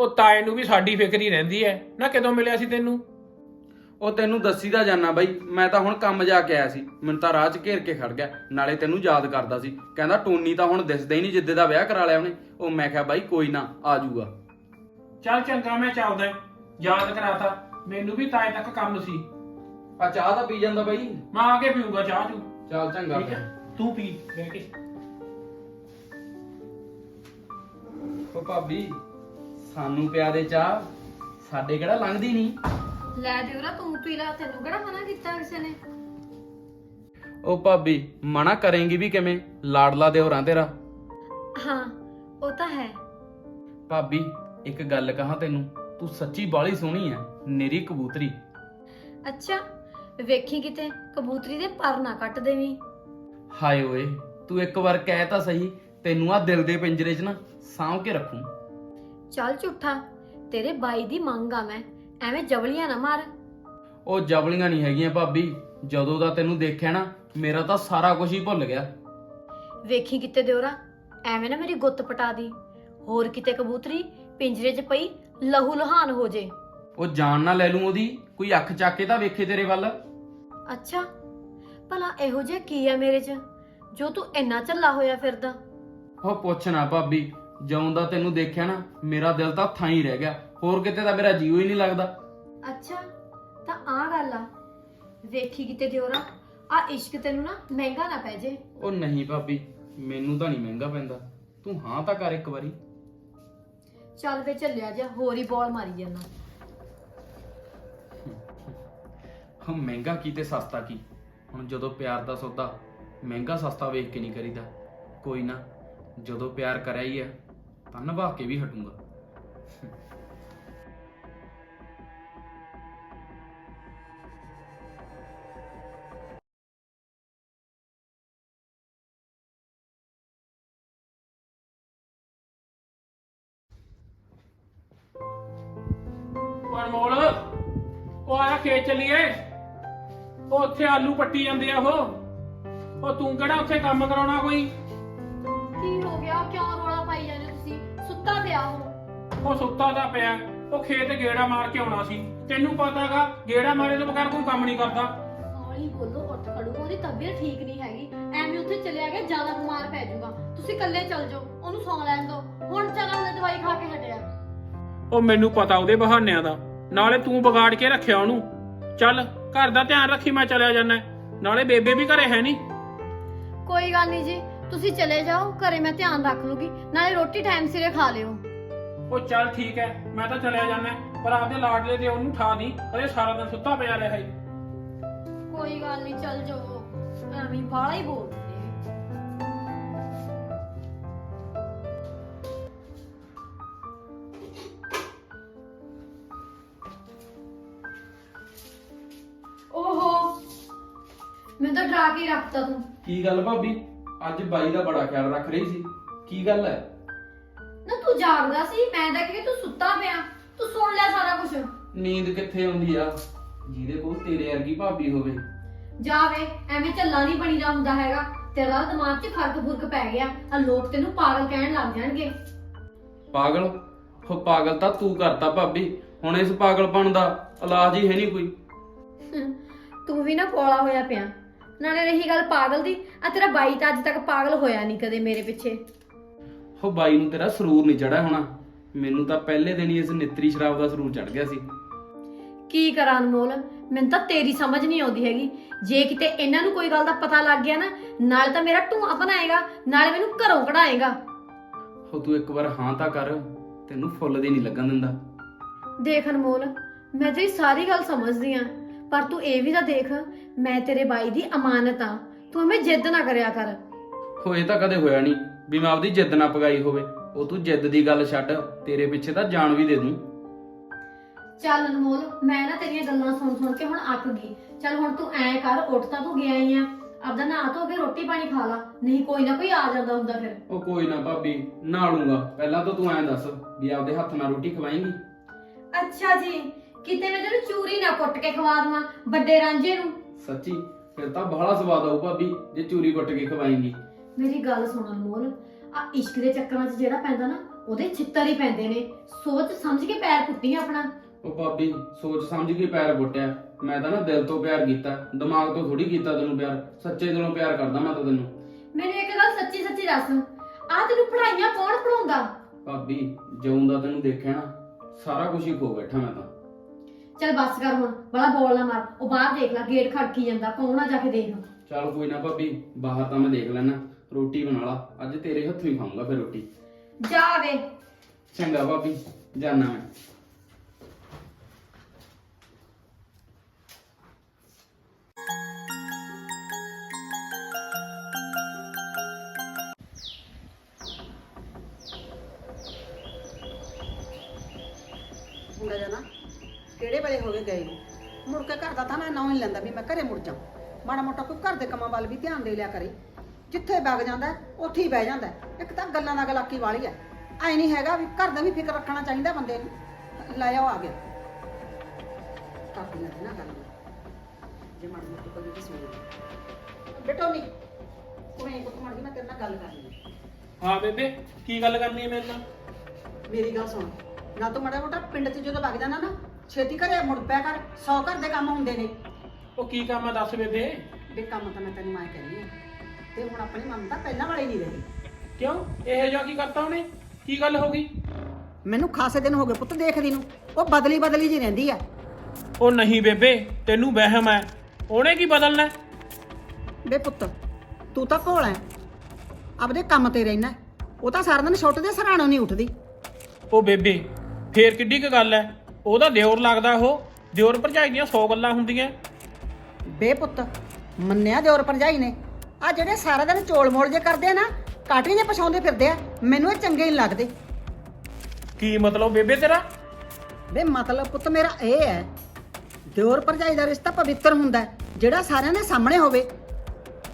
ਉਹ ਤਾਏ ਨੂੰ ਵੀ ਸਾਡੀ ਫਿਕਰ ਹੀ ਰਹਿੰਦੀ ਐ। ਨਾ ਕਦੋਂ ਮਿਲਿਆ ਸੀ ਤੈਨੂੰ? ਉਹ ਤੈਨੂੰ ਦੱਸੀ ਦਾ ਜਾਨਾ ਬਾਈ ਮੈਂ ਤਾਂ ਹੁਣ ਕੰਮ ਜਾ ਕੇ ਆਇਆ ਸੀ। ਮੈਨੂੰ ਤਾਂ ਰਾਹ 'ਚ ਘੇਰ ਕੇ ਖੜ ਗਿਆ ਨਾਲੇ ਤੈਨੂੰ ਯਾਦ ਕਰਦਾ ਸੀ। ਕਹਿੰਦਾ ਟੋਨੀ ਤਾਂ ਹੁਣ ਦਿਸਦਾ ਹੀ ਨਹੀਂ ਜਿੱਦੇ ਦਾ ਵਿਆਹ ਕਰਾ ਲਿਆ ਉਹਨੇ। ਉਹ ਮੈਂ ਕਿਹਾ ਬਾਈ ਕੋਈ ਨਾ ਆ ਜਾਊਗਾ। ਚੱਲ ਚੰਗਾ ਮੈਂ ਚੱਲਦਾ। ਯਾਦ ਕਰਾਤਾ। ਮੈਨੂੰ ਵੀ ਤਾਏ ਤੱਕ ਕੰਮ ਸੀ। ਆ ਚਾਹ ਤਾਂ ਪੀ ਜਾਂਦਾ ਬਾਈ। ਮੈਂ ਆ ਕੇ ਪੀਊਂਗਾ ਚਾਹ ਤੂੰ ਚੱਲ ਚੰਗਾ ਠੀਕ ਹੈ। ਤੂੰ ਪੀ ਬਹਿ ਕੇ। ਉਹ ਭਾਬੀ ਸਾਨੂੰ ਪਿਆ ਦੇ ਚਾਹ ਸਾਡੇ ਕਿਹੜਾ ਲੰਘਦੀ ਨਹੀਂ? ਲੈ ਦਿਉਰਾ ਤੂੰ ਪੀ ਲੈ ਤੈਨੂੰ ਕਿਹੜਾ ਮਨਾ ਕੀਤਾ ਕਿਸੇ ਨੇ? ਉਹ ਭਾਬੀ ਮਨਾ ਕਰੇਂਗੀ ਵੀ ਕਿਵੇਂ? ਲਾਡਲਾ ਦਿਓਰਾਂ ਤੇਰਾ। ਹਾਂ ਉਹ ਤਾਂ ਹੈ। ਭਾਬੀ ਇੱਕ ਗੱਲ ਕਹਾਂ ਤੈਨੂੰ ਤੂੰ ਸੱਚੀ ਬਾਲੀ ਸੋਹਣੀ ਐ ਨੇਰੀ ਕਬੂਤਰੀ। ਅੱਛਾ ਵੇਖੀ ਕਿਤੇ ਕਬੂਤਰੀ ਦੇ ਪਰ ਨਾ ਕੱਟ ਦੇਵੀਂ। ਹਾਏ ਓਏ ਤੂੰ ਇੱਕ ਵਾਰ ਕਹਿ ਤਾਂ ਸਹੀ ਤੈਨੂੰ ਆ ਦਿਲ ਦੇ ਪਿੰਜਰੇ 'ਚ ਨਾ ਸਾਂਭ ਕੇ ਰੱਖੂੰ। ਚੱਲ ਝੂਠਾ ਤੇਰੇ ਬਾਈ ਦੀ ਮੰਗ ਆ ਮੈਂ। ਐਵੇਂ ਜਵਲੀਆਂ ਨਾ ਮਾਰ। ਉਹ ਜਵਲੀਆਂ ਨਹੀਂ ਹੈਗੀਆਂ ਭਾਬੀ ਜਦੋਂ ਦਾ ਤੈਨੂੰ ਦੇਖਿਆ ਨਾ ਮੇਰਾ ਤਾਂ ਸਾਰਾ ਕੁਝ ਹੀ ਭੁੱਲ ਗਿਆ। ਵੇਖੀ ਕਿਤੇ ਦਿਉਰਾ ਐਵੇਂ ਨਾ ਮੇਰੀ ਗੁੱਤ ਪਟਾ ਦੀ। ਹੋਰ ਕਿਤੇ ਕਬੂਤਰੀ ਪਿੰਜਰੇ 'ਚ ਪਈ ਲਹੂ ਲਹਾਨ ਹੋ ਜੇ। ਉਹ ਜਾਨ ਨਾ ਲੈ ਲੂੰ ਉਹਦੀ ਕੋਈ ਅੱਖ ਚੱਕ ਕੇ ਤਾਂ ਵੇਖੇ ਤੇਰੇ ਵੱਲ। ਅੱਛਾ ਭਲਾ ਇਹੋ ਜਿਹਾ ਕੀ ਆ ਮੇਰੇ 'ਚ ਜੋ ਤੂੰ ਇੰਨਾ ਝੱਲਾ ਹੋਇਆ ਫਿਰਦਾ? ਉਹ ਪੁੱਛ ਨਾ ਭਾਬੀ ਜਦੋਂ ਦਾ ਤੈਨੂੰ ਦੇਖਿਆ ਨਾ ਮੇਰਾ ਦਿਲ ਤਾਂ ਥਾਂ ਹੀ ਰਹਿ ਗਿਆ। ਹੋਰ ਕਿਤੇ ਤਾਂ ਮੇਰਾ ਜੀਉ ਹੀ ਨਹੀਂ ਲੱਗਦਾ। ਅੱਛਾ ਤਾਂ ਆ ਗੱਲ ਆ। ਵੇਖੀ ਕਿਤੇ ਦਿਉਰਾ ਆ ਇਸ਼ਕ ਤੈਨੂੰ ਨਾ ਮਹਿੰਗਾ ਨਾ ਪੈ ਜੇ। ਉਹ ਨਹੀਂ ਭਾਬੀ ਮੈਨੂੰ ਤਾਂ ਨਹੀਂ ਮਹਿੰਗਾ ਪੈਂਦਾ। ਤੂੰ ਹਾਂ ਤਾਂ ਕਰ ਇੱਕ ਵਾਰੀ। ਚੱਲ ਵੇ ਚੱਲਿਆ ਜਾ ਹੋਰ ਹੀ ਬੋਲ ਮਾਰੀ ਜਾਂਦਾ। ਹਾਂ ਮਹਿੰਗਾ ਕੀ ਤੇ ਸਸਤਾ ਕੀ। ਹੁਣ ਜਦੋਂ ਪਿਆਰ ਦਾ ਸੌਦਾ ਮਹਿੰਗਾ ਸਸਤਾ ਵੇਖ ਕੇ ਨਹੀਂ ਕਰੀਦਾ। ਕੋਈ ਨਾ ਜਦੋਂ ਪਿਆਰ ਕਰਿਆ ਹੀ ਆ ਤਾਂ ਨਿਭਾ ਕੇ ਵੀ ਹਟੂੰਗਾ। ਅਨਮੋਲ ਉਹ ਆਇਆ ਖੇਤ ਚੱਲੀਏ। ਉਹ ਉੱਥੇ ਆਲੂ ਪੱਟੀ ਜਾਂਦੇ ਆ ਉਹ। ਉਹ ਤੂੰ ਕਿਹੜਾ ਉੱਥੇ ਕੰਮ ਕਰਾਉਣਾ ਕੋਈ? ਕੀ ਹੋ ਗਿਆ? ਕਿਉਂ ਰੋਲਾ ਪਾਈ ਜਾਂਦੇ ਤੁਸੀਂ? ਸੁੱਤਾ ਪਿਆ ਹੋ ਉਹ ਸੁੱਤਾ ਦਾ ਪਿਆ। ਉਹ ਖੇਤ ਗੇੜਾ ਮਾਰ ਕੇ ਆਉਣਾ ਸੀ। ਤੈਨੂੰ ਪਤਾਗਾ ਗੇੜਾ ਮਾਰੇ ਤੋਂ ਬਗੈਰ ਕੋਈ ਕੰਮ ਨਹੀਂ ਕਰਦਾ। ਹੌਲੀ ਬੋਲੋ ਉੱਠ ਖੜੋ। ਉਹਦੀ ਤਬੀਅਤ ਠੀਕ ਨਹੀਂ ਹੈਗੀ। ਐਵੇਂ ਉੱਥੇ ਚਲਿਆ ਗਿਆ ਜ਼ਿਆਦਾ ਬਿਮਾਰ ਪੈ ਜਾਊਗਾ। ਤੁਸੀਂ ਇਕੱਲੇ ਚੱਲ ਜਾਓ। ਉਹਨੂੰ ਸੌਂ ਲੈਣ ਦਿਓ। ਹੁਣ ਚੱਲ ਉਹਨੇ ਦਵਾਈ ਖਾ ਕੇ ਹਟਿਆ। ਉਹ ਮੈਨੂੰ ਪਤਾ ਉਹਦੇ ਬਹਾਨਿਆਂ ਦਾ। ਨਾਲੇ ਤੂੰ ਵਿਗਾੜ ਕੇ ਰੱਖਿਆ ਉਹਨੂੰ। ਚੱਲ ਘਰ ਦਾ ਧਿਆਨ ਰੱਖੀ ਮੈਂ ਚਲਿਆ ਜਾਣਾ ਨਾਲੇ ਬੇਬੇ ਵੀ ਘਰੇ ਹੈ ਨਹੀਂ ਕੋਈ ਗੱਲ ਨਹੀਂ ਜੀ ਤੁਸੀਂ ਚਲੇ ਜਾਓ ਘਰੇ ਮੈਂ ਧਿਆਨ ਰੱਖ ਲੂਗੀ। ਨਾਲੇ ਰੋਟੀ ਟਾਈਮ ਸਿਰੇ ਖਾ ਲਿਓ। ਉਹ ਚੱਲ ਠੀਕ ਹੈ ਮੈਂ ਤਾਂ ਚਲਿਆ ਜਾਣਾ ਪਰ ਆਪਦੇ ਲਾਡਲੇ ਦੇ ਉਹਨੂੰ ਠਾ ਦੀ ਅਰੇ ਸਾਰਾ ਦਿਨ ਸੁੱਤਾ ਪਿਆ ਰਿਹਾ ਹੈ ਕੋਈ ਗੱਲ ਨਹੀਂ ਚੱਲ ਜਾਓ। ਐਵੇਂ ਬਾਹਲਾ ਹੀ ਬੋਲਦੇ। ਡਰਾ ਕੇ ਹੀ ਰੱਖਤਾ ਤੂੰ। ਕੀ ਗੱਲ ਭਾਬੀ? ਅੱਜ ਬਾਈ ਦਾ ਬੜਾ ਖਿਆਲ ਰੱਖ ਰਹੀ ਸੀ। ਕੀ ਗੱਲ ਹੈ? ਨਾ ਤੂੰ ਜਾਗਦਾ ਸੀ ਮੈਂ ਤਾਂ ਕਿ ਤੂੰ ਸੁੱਤਾ ਪਿਆ। ਤੂੰ ਸੁਣ ਲਿਆ ਸਾਰਾ ਕੁਝ ਨੀਂਦ ਕਿੱਥੇ ਆਉਂਦੀ ਆ? ਜਿਹਦੇ ਕੋਲ ਤੇਰੇ ਵਰਗੀ ਭਾਬੀ ਹੋਵੇ। ਜਾਵੇ ਐਵੇਂ ਝੱਲਾ ਨਹੀਂ ਬਣੀਦਾ ਹੁੰਦਾ ਹੈਗਾ। ਤੇਰਾ ਦਿਮਾਗ 'ਚ ਫ਼ਰਕ ਫੁਰਕ ਪੈ ਗਿਆ। ਆ ਲੋਕ ਤੈਨੂੰ ਪਾਗਲ ਕਹਿਣ ਲੱਗ ਜਾਣਗੇ। ਪਾਗਲ? ਉਹ ਪਾਗਲ ਤਾਂ ਤੂੰ ਕਰਤਾ ਭਾਬੀ। ਹੁਣ ਇਸ ਪਾਗਲਪਣ ਦਾ ਇਲਾਜ ਹੀ ਹੈ ਨਹੀਂ ਕੋਈ। ਤੂੰ ਵੀ ਨਾ ਪੋਲਾ ਹੋਇਆ ਪਿਆ। ਨਾਲੇ ਰਹੀ ਗੱਲ ਪਾਗਲ ਦੀ ਆ ਤੇਰਾ ਬਾਈ ਤਾਂ ਅੱਜ ਤੱਕ ਪਾਗਲ ਹੋਇਆ ਨਹੀਂ ਕਦੇ ਮੇਰੇ ਪਿੱਛੇ। ਉਹ ਬਾਈ ਨੂੰ ਤੇਰਾ ਸਰੂਰ ਨਹੀਂ ਚੜਿਆ ਹੋਣਾ। ਮੈਨੂੰ ਤਾਂ ਪਹਿਲੇ ਦਿਨ ਹੀ ਇਸ ਨਿਤਰੀ ਸ਼ਰਾਬ ਦਾ ਸਰੂਰ ਚੜ ਗਿਆ ਸੀ। ਕੀ ਕਰਾਂ ਅਨਮੋਲ? ਮੈਨੂੰ ਤਾਂ ਤੇਰੀ ਸਮਝ ਨਹੀਂ ਆਉਂਦੀ ਹੈਗੀ। ਜੇ ਕਿਤੇ ਇਹਨਾਂ ਨੂੰ ਕੋਈ ਗੱਲ ਦਾ ਪਤਾ ਲੱਗ ਗਿਆ ਨਾ ਨਾਲੇ ਤਾਂ ਮੇਰਾ ਢੂਆ ਬਣਾਏਗਾ ਨਾਲੇ ਮੈਨੂੰ ਘਰੋਂ ਕਢਾਏਗਾ। ਉਹ ਤੂੰ ਇੱਕ ਵਾਰ ਹਾਂ ਤਾਂ ਕਰ ਤੈਨੂੰ ਫੁੱਲ ਦੀ ਨਹੀਂ ਲੱਗਣ ਦਿੰਦਾ। ਦੇਖ ਅਨਮੋਲ ਮੈਂ ਤੇਰੀ ਸਾਰੀ ਗੱਲ ਸਮਝਦੀ ਆ ਪਰ ਤੂੰ ਇਹ ਵੀ ਤਾਂ ਦੇਖ ਮੈਂ ਤੇਰੇ ਬਾਈ ਦੀ ਅਮਾਨਤ ਆ ਤੂੰ ਐਵੇਂ ਜਿੱਦ ਨਾ ਕਰਿਆ ਕਰ। ਹੋਏ ਤਾਂ ਕਦੇ ਹੋਇਆ ਨਹੀਂ ਵੀ ਮੈਂ ਆਪਦੀ ਜਿੱਦ ਨਾ ਪਗਾਈ ਹੋਵੇ। ਉਹ ਤੂੰ ਜਿੱਦ ਦੀ ਗੱਲ ਛੱਡ ਤੇਰੇ ਪਿੱਛੇ ਤਾਂ ਜਾਨ ਵੀ ਦੇ ਦੂੰ। ਚੱਲ ਅਨਮੋਲ ਮੈਂ ਨਾ ਤੇਰੀਆਂ ਗੱਲਾਂ ਸੁਣ ਸੁਣ ਕੇ ਹੁਣ ਅੱਕ ਗਈ। ਚੱਲ ਹੁਣ ਤੂੰ ਐ ਕਰ ਉੱਠ ਤਾਂ ਤੂੰ ਗਿਆ ਹੀ ਆ। ਆਪਦਾ ਨਹਾ ਧੋ ਕੇ ਰੋਟੀ ਪਾਣੀ ਖਾ ਲਾ। ਨਹੀਂ ਕੋਈ ਨਾ ਕੋਈ ਆ ਜਾਂਦਾ ਹੁੰਦਾ ਫਿਰ। ਉਹ ਕੋਈ ਨਾ ਭਾਬੀ ਨਹਾ ਲੂੰਗਾ। ਪਹਿਲਾਂ ਤਾਂ ਤੂੰ ਐਂ ਦੱਸ ਵੀ ਆਪਦੇ ਹੱਥ ਨਾਲ ਰੋਟੀ ਖਵਾਏਂਗੀ? ਅੱਛਾ ਜੀ ਕਿਤੇ ਮੈਂ ਤੈਨੂੰ ਚੂਰੀ ਨਾ ਕੁੱਟ ਕੇ ਖਵਾ ਦਵਾਂ ਵੱਡੇ ਰਾਂਝੇ ਨੂੰ। ਸੱਚੀ ਫਿਰ ਤਾਂ ਬੜਾ ਸਵਾਦ ਆਊ ਭਾਬੀ ਜੇ ਚੂਰੀ ਕੁੱਟ ਕੇ ਖਵਾਏਂਗੀ। ਮੇਰੀ ਗੱਲ ਸੁਣ ਅਨਮੋਲ ਆ ਇਸ਼ਕ ਦੇ ਚੱਕਰਾਂ 'ਚ ਜਿਹੜਾ ਪੈਂਦਾ ਨਾ ਉਹਦੇ ਛਿੱਤਰ ਹੀ ਪੈਂਦੇ ਨੇ। ਸੋਚ ਸਮਝ ਕੇ ਪੈਰ ਪੁੱਟੀ ਆਪਣਾ। ਉਹ ਭਾਬੀ ਸੋਚ ਸਮਝ ਕੇ ਪੈਰ ਪੁੱਟਿਆ। ਮੈਂ ਤਾਂ ਨਾ ਦਿਲ ਤੋਂ ਪਿਆਰ ਕੀਤਾ ਦਿਮਾਗ ਤੋਂ ਥੋੜੀ ਕੀਤਾ ਤੈਨੂੰ ਪਿਆਰ। ਸੱਚੇ ਦਿਲੋਂ ਪਿਆਰ ਕਰਦਾ ਮੈਂ ਤਾਂ ਤੈਨੂੰ। ਮੈਨੂੰ ਇੱਕ ਗੱਲ ਸੱਚੀ ਸੱਚੀ ਦੱਸ। ਆ ਤੈਨੂੰ ਪੜਾਈਆਂ ਕੌਣ ਪੜਾਉਂਦਾ ਭਾਬੀ ਜਿਉਂ ਦਾ ਤੈਨੂੰ ਦੇਖਿਆ ਨਾ ਸਾਰਾ ਕੁਝ ਹੀ ਖੋ ਬੈਠਾ ਮੈਂ ਤਾਂ। ਚੱਲ ਬੱਸ ਕਰ ਹੁਣ ਬੜਾ ਬੋਲ ਨਾ ਮਾਰ। ਉਹ ਬਾਹਰ ਦੇਖ ਲੈ ਗੇਟ ਖੜਕੀ ਜਾਂਦਾ ਕੌਣ ਆ ਜਾ ਕੇ ਦੇਖ? ਚੱਲ ਕੋਈ ਨਾ ਭਾਬੀ ਬਾਹਰ ਤਾਂ ਮੈਂ ਦੇਖ ਲੈਣਾ ਰੋਟੀ ਬਣਾ ਲਾ। ਅੱਜ ਤੇਰੇ ਹੱਥੋਂ ਹੀ ਖਾਊਂਗਾ ਫਿਰ ਰੋਟੀ। ਜਾ ਵੇ। ਚੰਗਾ ਭਾਬੀ ਜਾਨਾ ਮੈਂ। ਘਰੇ ਮੁੜ ਜਾ। ਮਾੜਾ ਮੋਟਾ ਕੋਈ ਘਰ ਦੇ ਕੰਮਾਂ ਵੱਲ ਵੀ ਧਿਆਨ ਦੇ ਲਿਆ ਕਰੇ। ਜਿੱਥੇ ਵਗ ਜਾਂਦਾ ਉੱਥੇ ਹੀ ਬਹਿ ਜਾਂਦਾ। ਇੱਕ ਤਾਂ ਗੱਲਾਂ ਦਾ ਗਲਾਕੀ ਵਾਲੀ ਹੈ ਐ ਨਹੀਂ ਹੈਗਾ ਵੀ ਘਰ ਦਾ ਵੀ ਫਿਕਰ ਰੱਖਣਾ ਚਾਹੀਦਾ ਬੰਦੇ ਨੂੰ। ਲੈ ਆਓ ਆ ਗਿਆ ਕਾਪੀ ਨਾ ਨਾ ਗੱਲ। ਜੇ ਮਾੜਾ ਮੋਟਾ ਕੋਈ ਵੀ ਸੁਣੇ ਬੇਟੋ ਨਹੀਂ ਕੋਈ ਕੁੱਤ ਮਰ ਗਈ ਮੈਂ ਤੇਰੇ ਨਾਲ ਗੱਲ ਕਰਨੀ ਹੈ ਬੇਬੇ ਕੀ ਗੱਲ ਕਰਨੀ ਹੈ ਮੇਰੇ ਨਾਲ? ਮੇਰੀ ਗੱਲ ਸੁਣ। ਨਾ ਤੂੰ ਮਾੜਾ ਮੋਟਾ ਪਿੰਡ 'ਚ ਜਦੋਂ ਵਗ ਜਾਣਾ ਨਾ ਛੇਤੀ ਘਰੇ ਮੁੜ ਪਿਆ ਕਰ। ਸੌ ਘਰ ਦੇ ਕੰਮ ਹੁੰਦੇ ਨੇ। ਉਹ ਕੀ ਕੰਮ ਹੈ ਦੱਸ ਬੇਬੇ? ਵੀ ਕੰਮ ਤਾਂ ਮੈਂ ਤੈਨੂੰ ਮਾਂ ਕਹਿੰਦੀ ਆ। ਤੇ ਹੁਣ ਆਪਣੀ ਮਮਤਾ ਪਹਿਲਾਂ ਵਾਲੀ ਨਹੀਂ ਰਹੀ। ਕਿਉਂ? ਇਹ ਜਿਹਾ ਕੀ ਕਰਤਾ ਉਹਨੇ? ਕੀ ਗੱਲ ਹੋ ਗਈ? ਮੈਨੂੰ ਖਾਸੇ ਦਿਨ ਹੋ ਗਏ ਪੁੱਤ ਦੇਖਦੀ ਨੂੰ। ਉਹ ਬਦਲੀ ਬਦਲੀ ਜੀ ਰਹਿੰਦੀ ਆ। ਉਹ ਨਹੀਂ ਬੇਬੇ ਤੈਨੂੰ ਵਹਿਮ ਹੈ ਉਹਨੇ ਕੀ ਬਦਲਣਾ? ਹੈ? ਬੇ ਪੁੱਤ ਤੂੰ ਤਾਂ ਘੋਲ ਐ। ਆਪਦੇ ਕੰਮ ਤੇ ਰਹਿਣਾ। ਉਹ ਤਾਂ ਸਾਰਾ ਦਿਨ ਛੁੱਟ ਦੇ ਸਰਾਣੋਂ ਨਹੀਂ ਉੱਠਦੀ। ਉਹ ਬੇਬੇ ਫੇਰ ਕਿੱਡੀ ਕੁ ਗੱਲ ਹੈ ਉਹਦਾ ਦਿਓਰ ਲੱਗਦਾ ਉਹ। ਦਿਓਰ ਭਰਜਾਈ ਦੀਆਂ 100 ਗੱਲਾਂ ਹੁੰਦੀਆਂ। ਬੇ ਪੁੱਤ ਮੰਨਿਆ ਦਿਓਰ ਭਰਜਾਈ ਨੇ। ਆ ਜਿਹੜੇ ਸਾਰਾ ਦਿਨ ਚੋਲ ਮੋਲ ਜੇ ਕਰਦੇ ਆ ਨਾ ਕਾਟਰੀ ਜੇ ਪਛਾਉਂਦੇ ਫਿਰਦੇ ਆ ਮੈਨੂੰ ਇਹ ਚੰਗੇ ਨਹੀਂ ਲੱਗਦੇ। ਕੀ ਮਤਲਬ ਬੇਬੇ ਤੇਰਾ? ਵੇ ਮਤਲਬ ਪੁੱਤ ਮੇਰਾ ਇਹ ਹੈ ਦਿਓਰ ਭਰਜਾਈ ਦਾ ਰਿਸ਼ਤਾ ਪਵਿੱਤਰ ਹੁੰਦਾ ਹੈ, ਜਿਹੜਾ ਸਾਰਿਆਂ ਦੇ ਸਾਹਮਣੇ ਹੋਵੇ।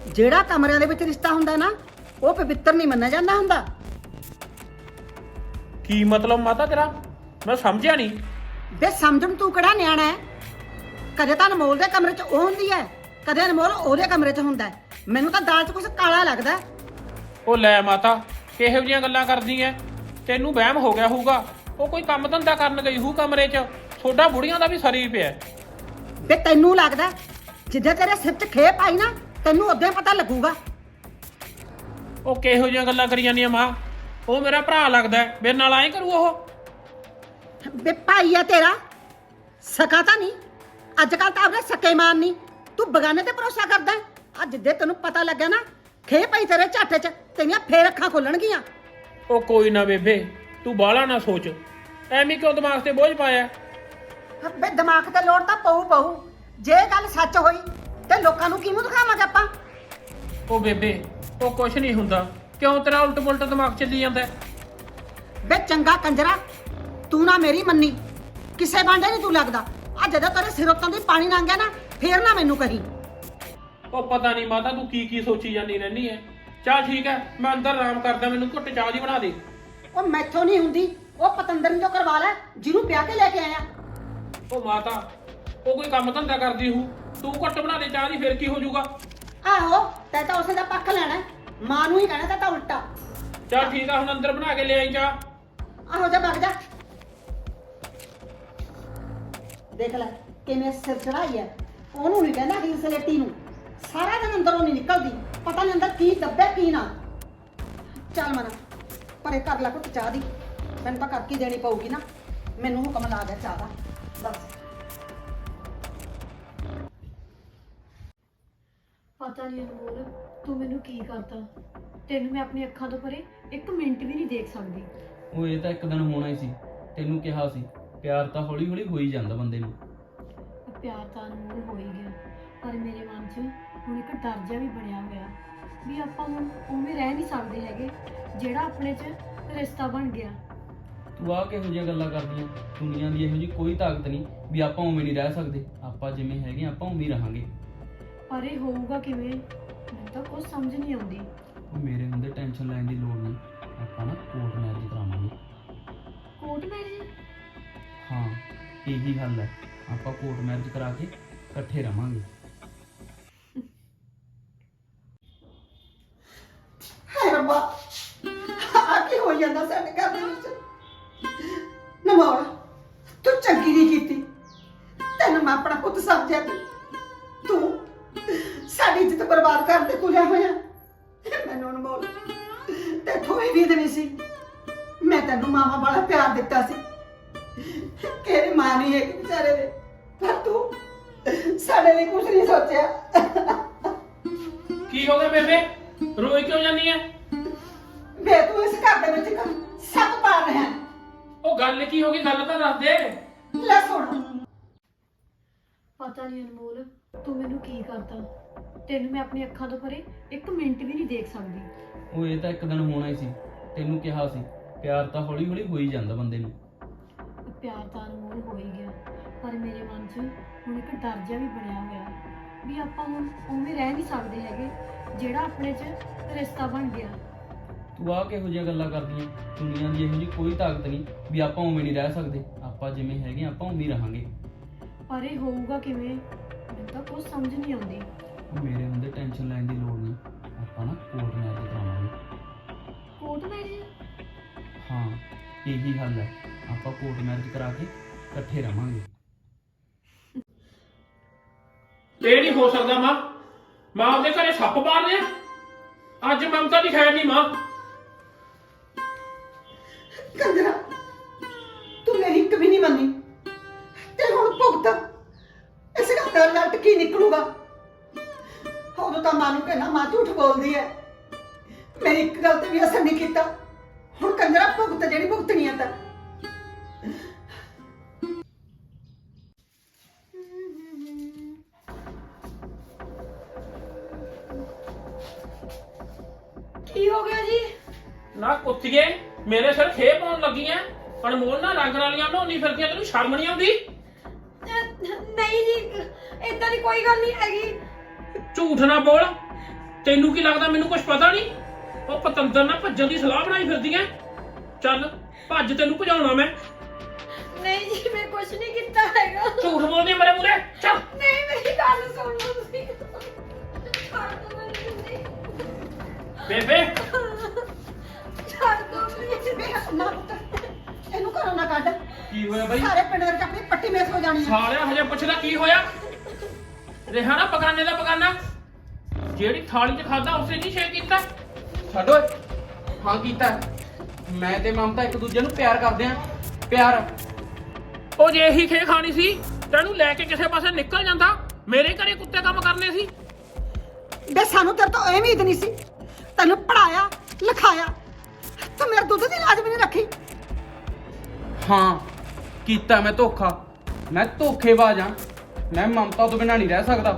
ਜਿਹੜਾ ਕਮਰਿਆਂ ਦੇ ਵਿੱਚ ਰਿਸ਼ਤਾ ਹੁੰਦਾ ਨਾ ਉਹ ਪਵਿੱਤਰ ਨਹੀਂ ਮੰਨਿਆ ਜਾਂਦਾ ਹੁੰਦਾ। ਕੀ ਮਤਲਬ ਮਾਤਾ ਤੇਰਾ? ਮੈਂ ਸਮਝਿਆ ਨਹੀਂ ਬੇ ਸਮਝਣ ਤੂੰ ਕਿਹੜਾ ਨਿਆਣਾ ਹੈ? ਕਦੇ ਤਾਂ ਅਨਮੋਲ ਦੇ ਕਮਰੇ 'ਚ ਉਹ ਹੁੰਦੀ ਹੈ ਕਦੇ ਅਨਮੋਲ ਉਹਦੇ ਕਮਰੇ 'ਚ ਹੁੰਦਾ ਹੈ। ਮੈਨੂੰ ਤਾਂ ਦਾਲ 'ਚ ਕੁਝ ਕਾਲਾ ਲੱਗਦਾ ਹੈ। ਉਹ ਲੈ ਮਾਤਾ ਕਿਹੋ ਜਿਹੀਆਂ ਗੱਲਾਂ ਕਰਦੀ ਐ? ਤੈਨੂੰ ਵਹਿਮ ਹੋ ਗਿਆ ਹੋਊਗਾ। ਉਹ ਕੋਈ ਕੰਮ ਧੰਦਾ ਕਰਨ ਗਈ ਹੋਊ ਕਮਰੇ 'ਚ। ਥੋੜਾ ਬੁੜੀਆਂ ਦਾ ਵੀ ਸਰੀਰ ਪਿਆ ਬੇ ਤੈਨੂੰ ਲੱਗਦਾ ਹੈ, ਜਿੱਦਾਂ ਤੇਰੇ ਸਿਰ 'ਚ ਖੇਪ ਆਈ ਨਾ ਤੈਨੂੰ ਉਦੋਂ ਪਤਾ ਲੱਗੂਗਾ। ਉਹ ਕਿਹੋ ਜਿਹੀਆਂ ਗੱਲਾਂ ਕਰੀ ਜਾਂਦੀਆਂ ਮਾਂ? ਉਹ ਮੇਰਾ ਭਰਾ ਲੱਗਦਾ ਹੈ, ਮੇਰੇ ਨਾਲ ਐਂ ਕਰੂ ਉਹ? ਬੇ ਭਾਈ ਆ ਤੇਰਾ। ਸਕਾ ਤਾਂ ਨਹੀਂ। ਅੱਜ ਕੱਲ ਤਾਂ ਆਪਣੇ ਸਕੇ ਮਾਨ ਨਹੀਂ ਤੂੰ ਬਗਾਨੇ ਤੇ ਭਰੋਸਾ ਕਰਦਾ ਹੈ। ਅੱਜ ਦੇ ਤੈਨੂੰ ਪਤਾ ਲੱਗਿਆ ਨਾ ਖੇ ਪਈ ਤੇਰੇ ਝਾਟੇ 'ਚ ਤੇਰੀਆਂ ਫੇਰ ਅੱਖਾਂ ਖੁੱਲਣਗੀਆਂ। ਉਹ ਕੋਈ ਨਾ ਬੇਬੇ ਤੂੰ ਬਾਹਲਾ ਨਾ ਸੋਚ। ਐਵੇਂ ਕਿਉਂ ਦਿਮਾਗ ਤੇ ਬੋਝ ਪਾਇਆ? ਬੇ ਦਿਮਾਗ ਤੇ ਲੋੜ ਤਾਂ ਪਊ ਪਊ। ਜੇ ਇਹ ਗੱਲ ਸੱਚ ਹੋਈ ਤੇ ਲੋਕਾਂ ਨੂੰ ਕਿਵੇਂ ਦਿਖਾਵਾਂਗੇ ਆਪਾਂ? ਉਹ ਬੇਬੇ ਉਹ ਕੁਛ ਨਹੀਂ ਹੁੰਦਾ। ਕਿਉਂ ਤੇਰਾ ਉਲਟ ਪੁਲਟ ਦਿਮਾਗ ਚੱਲੀ ਜਾਂਦਾ ਹੈ? ਬੇ ਚੰਗਾ ਕੰਜਰਾ ਤੂੰ ਨਾ ਮੇਰੀ ਮੰਨੀ। ਕਿਸੇ ਬਾਂਡੇ ਨਹੀਂ ਤੂੰ ਲੱਗਦਾ। ਆ ਜਦੋਂ ਤੇਰੇ ਸਿਰ ਉੱਤੋਂ ਦੀ ਪਾਣੀ ਲੰਘ ਗਿਆ ਨਾ ਫੇਰ ਨਾ ਮੈਨੂੰ ਕਹੀ। ਉਹ ਪਤਾ ਨਹੀਂ ਮਾਤਾ ਤੂੰ ਕੀ ਕੀ ਸੋਚੀ ਜਾਂਦੀ ਰਹਿੰਦੀ ਐ। ਚੱਲ ਠੀਕ ਐ ਮੈਂ ਅੰਦਰ ਆਰਾਮ ਕਰਦਾ ਮੈਨੂੰ ਘੁੱਟ ਚਾਹ ਦੀ ਬਣਾ ਦੇ। ਉਹ ਮੈਥੋਂ ਨਹੀਂ ਹੁੰਦੀ ਉਹ ਪਤੰਦਰ ਨੂੰ ਜੋ ਕਰਵਾ ਲੈ ਜਿਹਨੂੰ ਵਿਆਹ ਕੇ ਲੈ ਕੇ ਆਇਆ। ਉਹ ਮਾਤਾ ਉਹ ਕੋਈ ਕੰਮ ਧੰਦਾ ਕਰਦੀ ਹੂ ਤੂੰ ਘੁੱਟ ਬਣਾ ਦੇ ਚਾਹ ਦੀ ਫਿਰ ਕੀ ਹੋ ਜਾਊਗਾ? ਆਹੋ ਤੈ ਤਾਂ ਉਸੇ ਦਾ ਪੱਖ ਲੈਣਾ ਹੈ। ਮਾਂ ਨੂੰ ਹੀ ਕਹਿਣਾ ਤੈ ਤਾਂ ਉਲਟਾ। ਚੱਲ ਠੀਕ ਆ ਹੁਣ ਅੰਦਰ ਬਣਾ ਕੇ ਲੈ ਆਈ ਚਾਹ। ਆਹੋ ਜਾ ਵਗ ਜਾ। ਦੇਖ ਲੈ ਕਿਵੇਂ ਸਿਰ ਚੜਾਈ ਹੈ ਉਹਨੂੰ ਨਹੀਂ ਕਹਿੰਦਾ ਕਿ ਸਲੇਟੀ ਨੂੰ। ਸਾਰਾ ਦਿਨ ਅੰਦਰੋਂ ਨਹੀਂ ਨਿਕਲਦੀ। ਪਤਾ ਨਹੀਂ ਅੰਦਰ ਕੀ ਦੱਬਿਆ ਕੀ ਨਾ। ਚੱਲ ਮਨਾ ਪਰੇ ਕਰ ਲੈ ਕੁੱਟ ਚਾਹ ਦੀ। ਮੈਨੂੰ ਤਾਂ ਕਰਕੇ ਦੇਣੀ ਪਊਗੀ ਨਾ। ਮੈਨੂੰ ਹੁਕਮ ਲਾ ਗਿਆ ਚਾਹ ਦਾ। ਬਸ। ਪਤਾ ਨਹੀਂ ਅਨਮੋਲ ਤੂੰ ਮੈਨੂੰ ਕੀ ਕਰਤਾ ਤੈਨੂੰ ਮੈਂ ਆਪਣੀ ਅੱਖਾਂ ਤੋਂ ਪਰੇ ਇੱਕ ਮਿੰਟ ਵੀ ਨਹੀਂ ਦੇਖ ਸਕਦੀ। ਉਹ ਇਹ ਤਾਂ ਇੱਕ ਦਿਨ ਹੋਣਾ ਹੀ ਸੀ। ਤੈਨੂੰ ਕਿਹਾ ਸੀ। ਪਿਆਰ ਤਾਂ ਹੌਲੀ ਹੌਲੀ ਹੋ ਹੀ ਜਾਂਦਾ ਬੰਦੇ ਨੂੰ। ਪਿਆਰ ਤਾਂ ਅਨਮੋਲ ਹੋ ਹੀ ਗਿਆ ਪਰ ਮੇਰੇ ਮਨ 'ਚ ਹੁਣ ਇੱਕ ਡਰ ਜਿਹਾ ਵੀ ਬਣਿਆ ਹੋਇਆ ਵੀ ਆਪਾਂ ਹੁਣ ਉਵੇਂ ਰਹਿ ਨਹੀਂ ਸਕਦੇ ਹੈਗੇ ਜਿਹੜਾ ਆਪਣੇ 'ਚ ਰਿਸ਼ਤਾ ਬਣ ਗਿਆ। ਤੂੰ ਆ ਕਿਹੋ ਜਿਹੀਆਂ ਗੱਲਾਂ ਕਰਦੀਆਂ? ਦੁਨੀਆ ਦੀ ਇਹੋ ਜਿਹੀ ਕੋਈ ਤਾਕਤ ਨਹੀਂ ਵੀ ਆਪਾਂ ਉਵੇਂ ਨਹੀਂ ਰਹਿ ਸਕਦੇ। ਆਪਾਂ ਜਿਵੇਂ ਹੈਗੇ ਆ, ਆਪਾਂ ਉਵੇਂ ਹੀ ਰਹਾਂਗੇ। ਪਰ ਇਹ ਹੋਊਗਾ ਕਿਵੇਂ? ਮੈਨੂੰ ਤਾਂ ਕੁਝ ਸਮਝ ਨਹੀਂ ਆਉਂਦੀ। ਉਹ ਮੇਰੇ ਹੁੰਦੇ ਟੈਨਸ਼ਨ ਲੈਣ ਦੀ ਲੋੜ ਨਹੀਂ। ਆਪਾਂ ਨਾ ਕੋਰਟ ਮੈਰਿਜ ਕਰਾਵਾਂਗੇ। ਕੋਰਟ ਮੈਰਿਜ ਹਾਂ, ਇਹੀ ਹੱਲ ਹੈ। ਆਪਾਂ ਕੋਰਟ ਮੈਰਿਜ ਕਰਾ ਕੇ ਇਕੱਠੇ ਰਵਾਂਗੇ। ਹਾਏ ਰੱਬਾ, ਆ ਕੀ ਹੋ ਜਾਂਦਾ ਸਾਡੇ ਘਰ ਦੇ ਵਿੱਚ? ਨਮੌੜ ਤੂੰ ਚੰਗੀ ਨਹੀਂ ਕੀਤੀ। ਤੈਨੂੰ ਮੈਂ ਆਪਣਾ ਪੁੱਤ ਸਮਝਿਆ ਸੀ। ਤੂੰ ਸਾਡੀ ਇੱਜ਼ਤ ਬਰਬਾਦ ਕਰਨ ਤੇ ਤੁਲਿਆ ਹੋਇਆ। ਮੈਨੂੰ ਅਨਮੋਲ ਤੇ ਥੋੜੀ ਵੀ ਨਹੀਂ ਸੀ। ਮੈਂ ਤੈਨੂੰ ਮਾਵਾ ਵਾਲਾ ਪਿਆਰ ਦਿੱਤਾ ਸੀ। ਮਾਂ ਨਹੀਂ ਹੈ ਵਿਚਾਰੇ ਦੇ। ਪਰ ਤੂੰ ਸਾਡੇ ਲਈ ਕੁਝ ਨਹੀਂ ਸੋਚਿਆ। ਕੀ ਹੋ ਗਿਆ ਬੇਬੇ? ਰੋਈ ਕਿਉਂ ਜਾਂਦੀ ਐ? ਵੇ ਤੂੰ ਇਸ ਘਰ ਦੇ ਵਿੱਚ ਸੱਪ ਪਾਲ ਰਿਹਾ ਹੈ। ਉਹ ਗੱਲ ਕੀ ਹੋ ਗਈ? ਗੱਲ ਤਾਂ ਦੱਸ ਦੇ। ਲੈ ਸੁਣ। ਪਤਾ ਨਹੀਂ ਅਨਮੋਲ ਤੂੰ ਮੈਨੂੰ ਕੀ ਕਰਤਾ ਤੈਨੂੰ ਮੈਂ ਆਪਣੀ ਅੱਖਾਂ ਤੋਂ ਪਰੇ ਇੱਕ ਮਿੰਟ ਵੀ ਨਹੀਂ ਦੇਖ ਸਕਦੀ। ਉਹ ਇਹ ਤਾਂ ਇੱਕ ਦਿਨ ਹੋਣਾ ਹੀ ਸੀ। ਤੈਨੂੰ ਕਿਹਾ ਸੀ ਪਿਆਰ ਤਾਂ ਹੌਲੀ ਹੌਲੀ ਹੋ ਹੀ ਜਾਂਦਾ ਬੰਦੇ ਨੂੰ। ਪਿਆਰ ਤਾਂ ਅਨਮੋਲ ਹੋ ਹੀ ਗਿਆ। ਪਰ ਮੇਰੇ ਮਨ 'ਚ ਹੁਣ ਇੱਕ ਡਰ ਜਿਹਾ ਵੀ ਬਣਿਆ ਹੋਇਆ ਵੀ ਆਪਾਂ ਹੁਣ ਉਵੇਂ ਰਹਿ ਨਹੀਂ ਸਕਦੇ ਹੈਗੇ ਜਿਹੜਾ ਆਪਣੇ 'ਚ ਰਿਸ਼ਤਾ ਬਣ ਗਿਆ। ਤੂੰ ਆ ਕਿਹੋ ਜਿਹੀਆਂ ਗੱਲਾਂ ਕਰਦੀਆਂ? ਦੁਨੀਆ ਦੀ ਇਹੋ ਜਿਹੀ ਕੋਈ ਤਾਕਤ ਨਹੀਂ ਵੀ ਆਪਾਂ ਉਵੇਂ ਨਹੀਂ ਰਹਿ ਸਕਦੇ। ਆਪਾਂ ਜਿਵੇਂ ਹੈਗੇ ਆ, ਆਪਾਂ ਉਵੇਂ ਹੀ ਰਹਾਂਗੇ। ਪਰ ਇਹ ਹੋਊਗਾ ਕਿਵੇਂ? ਮੈਨੂੰ ਤਾਂ ਕੁਝ ਸਮਝ ਨਹੀਂ ਆਉਂਦੀ। ਉਹ ਮੇਰੇ ਹੁੰਦੇ ਟੈਨਸ਼ਨ ਲੈਣ ਦੀ ਲੋੜ ਨਹੀਂ। ਆਪਾਂ ਨਾ ਕੋਰਟ ਮੈਰਿਜ ਕਰਾਵਾਂਗੇ। Court marriage? ਹਾਂ ਇਹੀ ਹੱਲ ਹੈ। ਆਪਾਂ ਕੋਰਟ ਮੈਰਿਜ ਕਰਾ ਕੇ ਇਕੱਠੇ ਰਵਾਂਗੇ। ਇਹ ਨਹੀਂ ਹੋ ਸਕਦਾ ਮਾਂ। ਮਾਂ ਉਹਦੇ ਘਰੇ ਸੱਪ ਮਾਰ ਰਿਹਾ ਅੱਜ ਮਮਤਾ ਦੀ ਖੈਰ ਨਹੀਂ ਮਾਂ। ਕੰਜਰਾ ਤੂੰ ਮੇਰੀ ਇੱਕ ਵੀ ਨਹੀਂ ਮੰਨੀ। ਤੇ ਹੁਣ ਭੁਗਤ। ਇਸ ਗੱਲ ਦਾ ਲੱਟ ਕੀ ਨਿਕਲੂਗਾ। ਉਦੋਂ ਤਾਂ ਮਾਂ ਨੂੰ ਕਹਿਣਾ ਮਾਂ ਝੂਠ ਬੋਲਦੀ ਹੈ ਮੇਰੀ ਇੱਕ ਗੱਲ ਤੇ ਵੀ ਅਸਰ ਨਹੀਂ ਕੀਤਾ। ਹੁਣ ਕੰਜਰਾ ਭੁਗਤ ਜਿਹੜੀ ਭੁਗਤਣੀ ਤਾਂ। ਕੁੱਤੀਏ ਮੇਰੇ ਸਿਰ ਖੇ ਪਾਉਣ ਲੱਗੀਆਂ। ਅਨਮੋਲ ਨਾ ਰੰਗ ਵਾਲੀਆਂ ਬਣਾਉਣੀ ਫਿਰਦੀਆਂ ਤੈਨੂੰ ਸ਼ਰਮ ਨਹੀਂ ਆਉਂਦੀ? ਨਹੀਂ ਜੀ ਇਦਾਂ ਦੀ ਕੋਈ ਗੱਲ ਨਹੀਂ ਹੈਗੀ। ਝੂਠ ਨਾ ਬੋਲ। ਤੈਨੂੰ ਕੀ ਲੱਗਦਾ ਮੈਨੂੰ ਕੁਝ ਪਤਾ ਨਹੀਂ? ਉਹ ਪਤੰਦਰ ਨਾਲ ਭੱਜਣ ਦੀ ਸਲਾਹ ਬਣਾਈ ਫਿਰਦੀਆਂ। ਚੱਲ ਭੱਜ ਤੈਨੂੰ ਭਜਾਉਣਾ ਮੈਂ। ਨਹੀਂ ਜੀ ਮੈਂ ਕੁਝ ਨਹੀਂ ਕੀਤਾ ਹੈਗਾ। ਝੂਠ ਬੋਲਦੀ ਮੇਰੇ ਮੂਰੇ ਚੱਲ। ਨਹੀਂ ਮੇਰੀ ਗੱਲ ਸੁਣ ਲਓ ਤੁਸੀਂ ਬੇਬੇ। ਕੀ ਹੋਇਆ ਬਾਈ? ਸਾਰੇ ਪਿੰਡ ਦੇ ਵਿੱਚ ਆਪਣੀ ਪੱਟੀ ਮੇਸ ਹੋ ਜਾਣੀ ਆ ਸਾਲਿਆ ਹਜੇ ਪੁੱਛਦਾ ਕੀ ਹੋਇਆ? ਰਿਹਾ ਨਾ ਪਕਾਨੇ ਦਾ ਪਕਾਨਾ। ਜਿਹੜੀ ਥਾਲੀ 'ਚ ਖਾਦਾ ਉਸੇ ਨਹੀਂ ਸ਼ੇਅਰ ਕੀਤਾ। ਛੱਡੋ ਹਾਂ ਕੀਤਾ। ਮੈਂ ਤੇ ਮਮਤਾ ਇੱਕ ਦੂਜੇ ਨੂੰ ਪਿਆਰ ਕਰਦੇ ਆ ਪਿਆਰ। ਉਹ ਜੇ ਇਹੀ ਖੇ ਖਾਣੀ ਸੀ ਤੈਨੂੰ ਲੈ ਕੇ ਕਿਸੇ ਪਾਸੇ ਨਿਕਲ ਜਾਂਦਾ। ਮੇਰੇ ਘਰੇ ਕੁੱਤੇ ਕੰਮ ਕਰਨੇ ਸੀ। ਬੇ ਸਾਨੂੰ ਤੇਰੇ ਤੋਂ ਉਮੀਦ ਨਹੀਂ ਸੀ। ਤੈਨੂੰ ਪੜਾਇਆ ਲਿਖਾਇਆ। ਤੂੰ ਮੇਰੇ ਦੁੱਧ ਦੀ ਲਾਜ ਵੀ ਨਹੀਂ ਰੱਖੀ। ਹਾਂ। ਕੀਤਾ ਮੈਂ ਧੋਖਾ। ਮੈਂ ਧੋਖੇਬਾਜ਼ ਆ ਮੈਂ ਮਮਤਾ ਤੋਂ ਬਿਨਾਂ ਨਹੀਂ ਰਹਿ ਸਕਦਾ।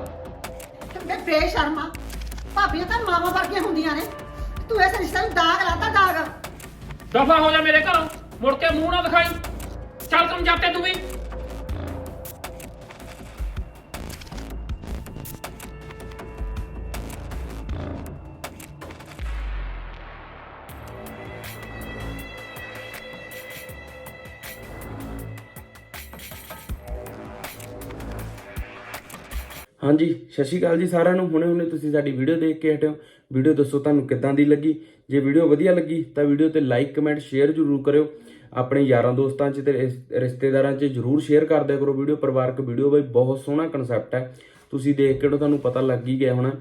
ਬੇ ਬੇਸ਼ਰਮਾ ਭਾਬੀਆਂ ਤਾਂ ਮਾਵਾਂ ਵਰਗੀਆਂ ਹੁੰਦੀਆਂ ਨੇ। ਤੂੰ ਇਸ ਰਿਸ਼ਤੇ ਨੂੰ ਦਾਗ ਲਾਤਾ ਦਾਗ। ਦਫਾ ਹੋ ਜਾ ਮੇਰੇ ਘਰੋਂ। ਮੁੜ ਕੇ ਮੂੰਹ ਨਾ ਦਿਖਾਈ। ਚੱਲ ਕੰਮ ਜਾਤੇ ਤੂੰ ਵੀ। ਹਾਂਜੀ, ਸਤਿ ਸ਼੍ਰੀ ਅਕਾਲ ਜੀ ਸਾਰਿਆਂ ਨੂੰ। ਹੁਣੇ ਹੁਣੇ ਤੁਸੀਂ ਸਾਡੀ ਵੀਡੀਓ ਦੇਖ ਕੇ ਹਟਿਓ ਵੀਡੀਓ ਦੱਸੋ ਤੁਹਾਨੂੰ ਕਿੱਦਾਂ ਦੀ ਲੱਗੀ। ਜੇ ਵੀਡੀਓ ਵਧੀਆ ਲੱਗੀ ਤਾਂ ਵੀਡੀਓ ਤੇ ਲਾਈਕ ਕਮੈਂਟ ਸ਼ੇਅਰ ਜ਼ਰੂਰ ਕਰਿਓ। ਆਪਣੇ ਯਾਰਾਂ ਦੋਸਤਾਂ 'ਚ ਤੇ ਰਿਸ- ਰਿਸ਼ਤੇਦਾਰਾਂ 'ਚ ਜ਼ਰੂਰ ਸ਼ੇਅਰ ਕਰ ਦਿਆ ਕਰੋ ਵੀਡੀਓ। ਪਰਿਵਾਰਕ ਵੀਡੀਓ ਬਈ ਬਹੁਤ ਸੋਹਣਾ ਕਨਸੈਪਟ ਹੈ। ਤੁਸੀਂ ਦੇਖ ਕੇ ਤੁਹਾਨੂੰ ਪਤਾ ਲੱਗ ਹੀ ਗਿਆ ਹੋਣਾ।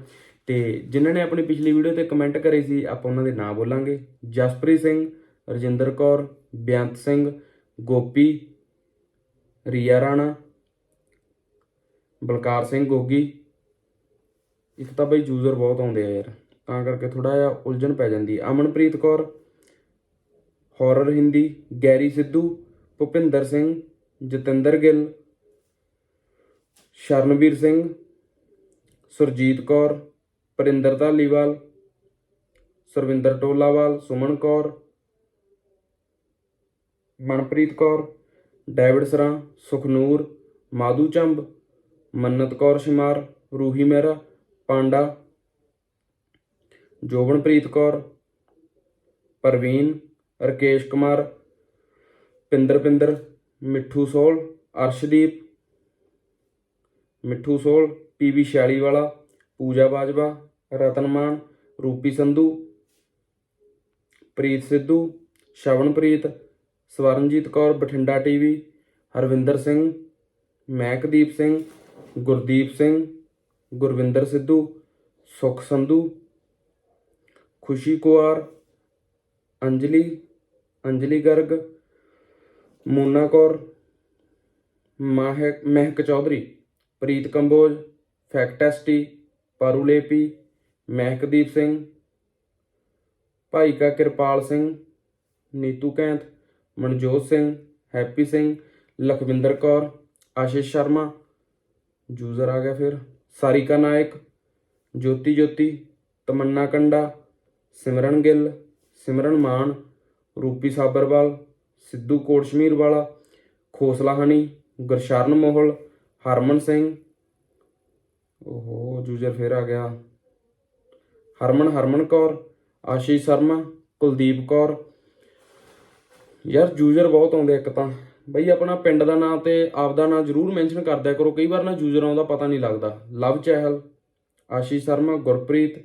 ਤੇ ਜਿਨ੍ਹਾਂ ਨੇ ਆਪਣੀ ਪਿਛਲੀ ਵੀਡੀਓ ਤੇ ਕਮੈਂਟ ਕਰੇ ਸੀ, ਆਪਾਂ ਉਹਨਾਂ ਦੇ ਨਾਮ ਬੋਲਾਂਗੇ। ਜਸਪ੍ਰੀਤ ਸਿੰਘ, ਰਜਿੰਦਰ ਕੌਰ ਬੇਅੰਤ ਸਿੰਘ, ਗੋਪੀ, ਰੀਆ ਰਾਣਾ ਬਲਕਾਰ ਸਿੰਘ ਗੋਗੀ। ਇੱਕ ਤਾਂ ਬਈ ਯੂਜ਼ਰ ਬਹੁਤ ਆਉਂਦੇ ਆ ਯਾਰ। ਤਾਂ ਕਰਕੇ ਥੋੜਾ ਜਿਹਾ ਉਲਝਣ ਪੈ ਜਾਂਦੀ ਹੈ Amanpreet Kaur horror Hindi, Garry Sidhu, Bhupinder Singh, Jatinder Gill, Sharanveer Singh, Surjit Kaur, Parinder Dhaliwal, Sarvinder Tolawal Suman Kaur, Manpreet Kaur, David Sran, Sukhnoor, Madhu Chamb Mannat Kaur Shimar, Roohi Mehra, Panda, Jobanpreet Kaur, Parveen, Rakesh Kumar Pinderpinder Mithu ਸੋਲ, ਅਰਸ਼ਦੀਪ, ਮਿੱਠੂ ਸੋਲ PV Chhiali ਵਾਲਾ Pooja Bajwa, Rattan Maan, Roopi Sandhu, Preet Sidhu, Shavanpreet, Swaranjit Kaur, Bathinda TV, Harvinder Singh, Mehakdeep Singh Gurdeep Singh, Gurvinder Sidhu, Sukh Sandhu, ਖੁਸ਼ੀ ਕੁਆਰ, ਅੰਜਲੀ ਅੰਜਲੀ ਗਰਗ, ਮੋਨਾ ਕੌਰ, ਮਾਹਿਕ ਮਹਿਕ ਚੌਧਰੀ, ਪ੍ਰੀਤ ਕੰਬੋਜ ਫੈਕਟੈਸਟੀ ਪਾਰੂਲੇਪੀ ਮਹਿਕਦੀਪ ਸਿੰਘ ਭਾਈ ਕਾ Kirpal Singh, Neetu Kainth, Manjot Singh, happy Singh, Lakhwinder Kaur, Ashish Sharma user ਆ ਗਿਆ ਫਿਰ। ਸਾਰਿਕਾ ਨਾਇਕ, ਜੋਤੀ ਜੋਤੀ, ਤਮੰਨਾ ਕੰਡਾ, ਸਿਮਰਨ ਗਿੱਲ, ਸਿਮਰਨ ਮਾਨ, ਰੂਪੀ ਸਾਬਰਵਾਲ, ਸਿੱਧੂ ਕੋਟਸ਼ਮੀਰ ਵਾਲਾ, ਖੋਸਲਾ ਹਣੀ, ਗੁਰਸ਼ਰਨ ਮੋਹਲ, ਹਰਮਨ ਸਿੰਘ। ਓਹੋ, ਜੂਜ਼ਰ ਫਿਰ ਆ ਗਿਆ। ਹਰਮਨ ਹਰਮਨ ਕੌਰ, ਆਸ਼ੀਸ਼ ਸ਼ਰਮਾ, ਕੁਲਦੀਪ ਕੌਰ। ਯਾਰ ਜੂਜ਼ਰ ਬਹੁਤ ਆਉਂਦੇ ਇੱਕ ਤਾਂ। ਬਈ ਆਪਣਾ ਪਿੰਡ ਦਾ ਨਾਮ ਤੇ ਆਪਦਾ ਨਾਮ ਜਰੂਰ ਮੈਂਸ਼ਨ ਕਰਦਿਆ ਕਰੋ। ਕਈ ਵਾਰ ਨਾ ਯੂਜ਼ਰਾਂ ਦਾ ਪਤਾ ਨਹੀਂ ਲੱਗਦਾ। ਲਵ ਚਹਿਲ, ਆਸ਼ੀਸ਼ ਸ਼ਰਮਾ, ਗੁਰਪ੍ਰੀਤ,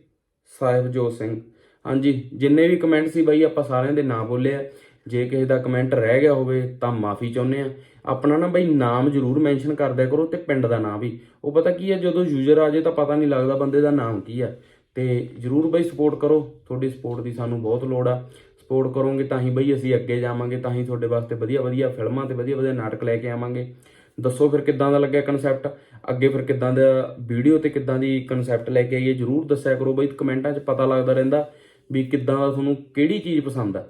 ਸਾਹਿਬਜੋਤ ਸਿੰਘ। ਹਾਂਜੀ, ਜਿੰਨੇ ਵੀ ਕਮੈਂਟ ਸੀ ਬਈ, ਆਪਾਂ ਸਾਰਿਆਂ ਦੇ ਨਾਮ ਬੋਲੇ ਆ। ਜੇ ਕਿਸੇ ਦਾ ਕਮੈਂਟ ਰਹਿ ਗਿਆ ਹੋਵੇ, ਤਾਂ ਮਾਫੀ ਚਾਹੁੰਦੇ ਆ। ਆਪਣਾ ਨਾ ਬਈ ਨਾਮ ਜਰੂਰ ਮੈਂਸ਼ਨ ਕਰਦਿਆ ਕਰੋ ਤੇ ਪਿੰਡ ਦਾ ਨਾਮ ਵੀ। ਉਹ ਪਤਾ ਕੀ ਹੈ ਜਦੋਂ ਯੂਜ਼ਰ ਆ ਜੇ ਤਾਂ ਪਤਾ ਨਹੀਂ ਲੱਗਦਾ ਬੰਦੇ ਦਾ ਨਾਮ ਕੀ ਹੈ ਤੇ ਜਰੂਰ ਬਈ ਸਪੋਰਟ ਕਰੋ। ਤੁਹਾਡੀ ਸਪੋਰਟ ਦੀ ਸਾਨੂੰ ਬਹੁਤ ਲੋੜ ਆ। ਸਪੋਰਟ ਕਰੋਗੇ ਤਾਂ ਹੀ ਬਈ ਅਸੀਂ ਅੱਗੇ ਜਾਵਾਂਗੇ, ਤਾਂ ਹੀ ਤੁਹਾਡੇ ਵਾਸਤੇ ਵਧੀਆ ਵਧੀਆ ਫਿਲਮਾਂ ਤੇ ਵਧੀਆ ਵਧੀਆ ਨਾਟਕ ਲੈ ਕੇ ਆਵਾਂਗੇ। ਦੱਸੋ ਫਿਰ ਕਿੱਦਾਂ ਦਾ ਲੱਗਿਆ ਕਨਸੈਪਟ ਅੱਗੇ ਫਿਰ ਕਿੱਦਾਂ ਦਾ ਵੀਡੀਓ ਤੇ ਕਿੱਦਾਂ ਦੀ ਕਨਸੈਪਟ ਲੈ ਕੇ ਆਈਏ? ਜਰੂਰ ਦੱਸਿਆ ਕਰੋ ਬਈ, ਕਮੈਂਟਾਂ 'ਚ ਪਤਾ ਲੱਗਦਾ ਰਹਿੰਦਾ ਵੀ ਕਿੱਦਾਂ ਦਾ ਤੁਹਾਨੂੰ ਕਿਹੜੀ ਚੀਜ਼ ਪਸੰਦ ਆ।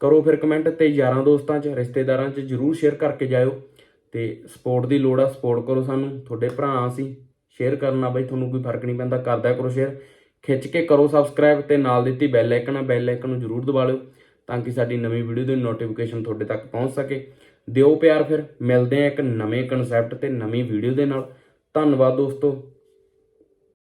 ਕਰੋ ਫਿਰ ਕਮੈਂਟ ਤੇ ਯਾਰਾਂ ਦੋਸਤਾਂ 'ਚ, ਰਿਸ਼ਤੇਦਾਰਾਂ 'ਚ ਜਰੂਰ ਸ਼ੇਅਰ ਕਰਕੇ ਜਾਇਓ। ਤੇ ਸਪੋਰਟ ਦੀ ਲੋੜ ਆ ਸਪੋਰਟ ਕਰੋ ਸਾਨੂੰ। ਤੁਹਾਡੇ ਭਰਾ ਅਸੀਂ ਸ਼ੇਅਰ ਕਰਨਾ ਬਈ, ਤੁਹਾਨੂੰ ਕੋਈ ਫ਼ਰਕ ਨਹੀਂ ਪੈਂਦਾ, ਕਰਦਿਆ ਕਰੋ ਸ਼ੇਅਰ ਖਿੱਚ ਕੇ ਕਰੋ ਸਬਸਕ੍ਰਾਈਬ ਤੇ ਨਾਲ ਦਿੱਤੀ ਬੈਲ ਆਈਕਨ ਆ ਬੈਲ ਆਈਕਨ ਨੂੰ ਜਰੂਰ ਦਬਾ ਲਿਓ। ਤਾਂ ਕਿ ਸਾਡੀ ਨਵੀਂ ਵੀਡੀਓ ਦੀ ਨੋਟੀਫਿਕੇਸ਼ਨ ਤੁਹਾਡੇ ਤੱਕ ਪਹੁੰਚ ਸਕੇ। ਦਿਓ ਪਿਆਰ ਫਿਰ, ਮਿਲਦੇ ਆ ਇੱਕ ਨਵੇਂ ਕਨਸੈਪਟ ਤੇ ਨਵੀਂ ਵੀਡੀਓ ਦੇ ਨਾਲ। ਧੰਨਵਾਦ ਦੋਸਤੋ।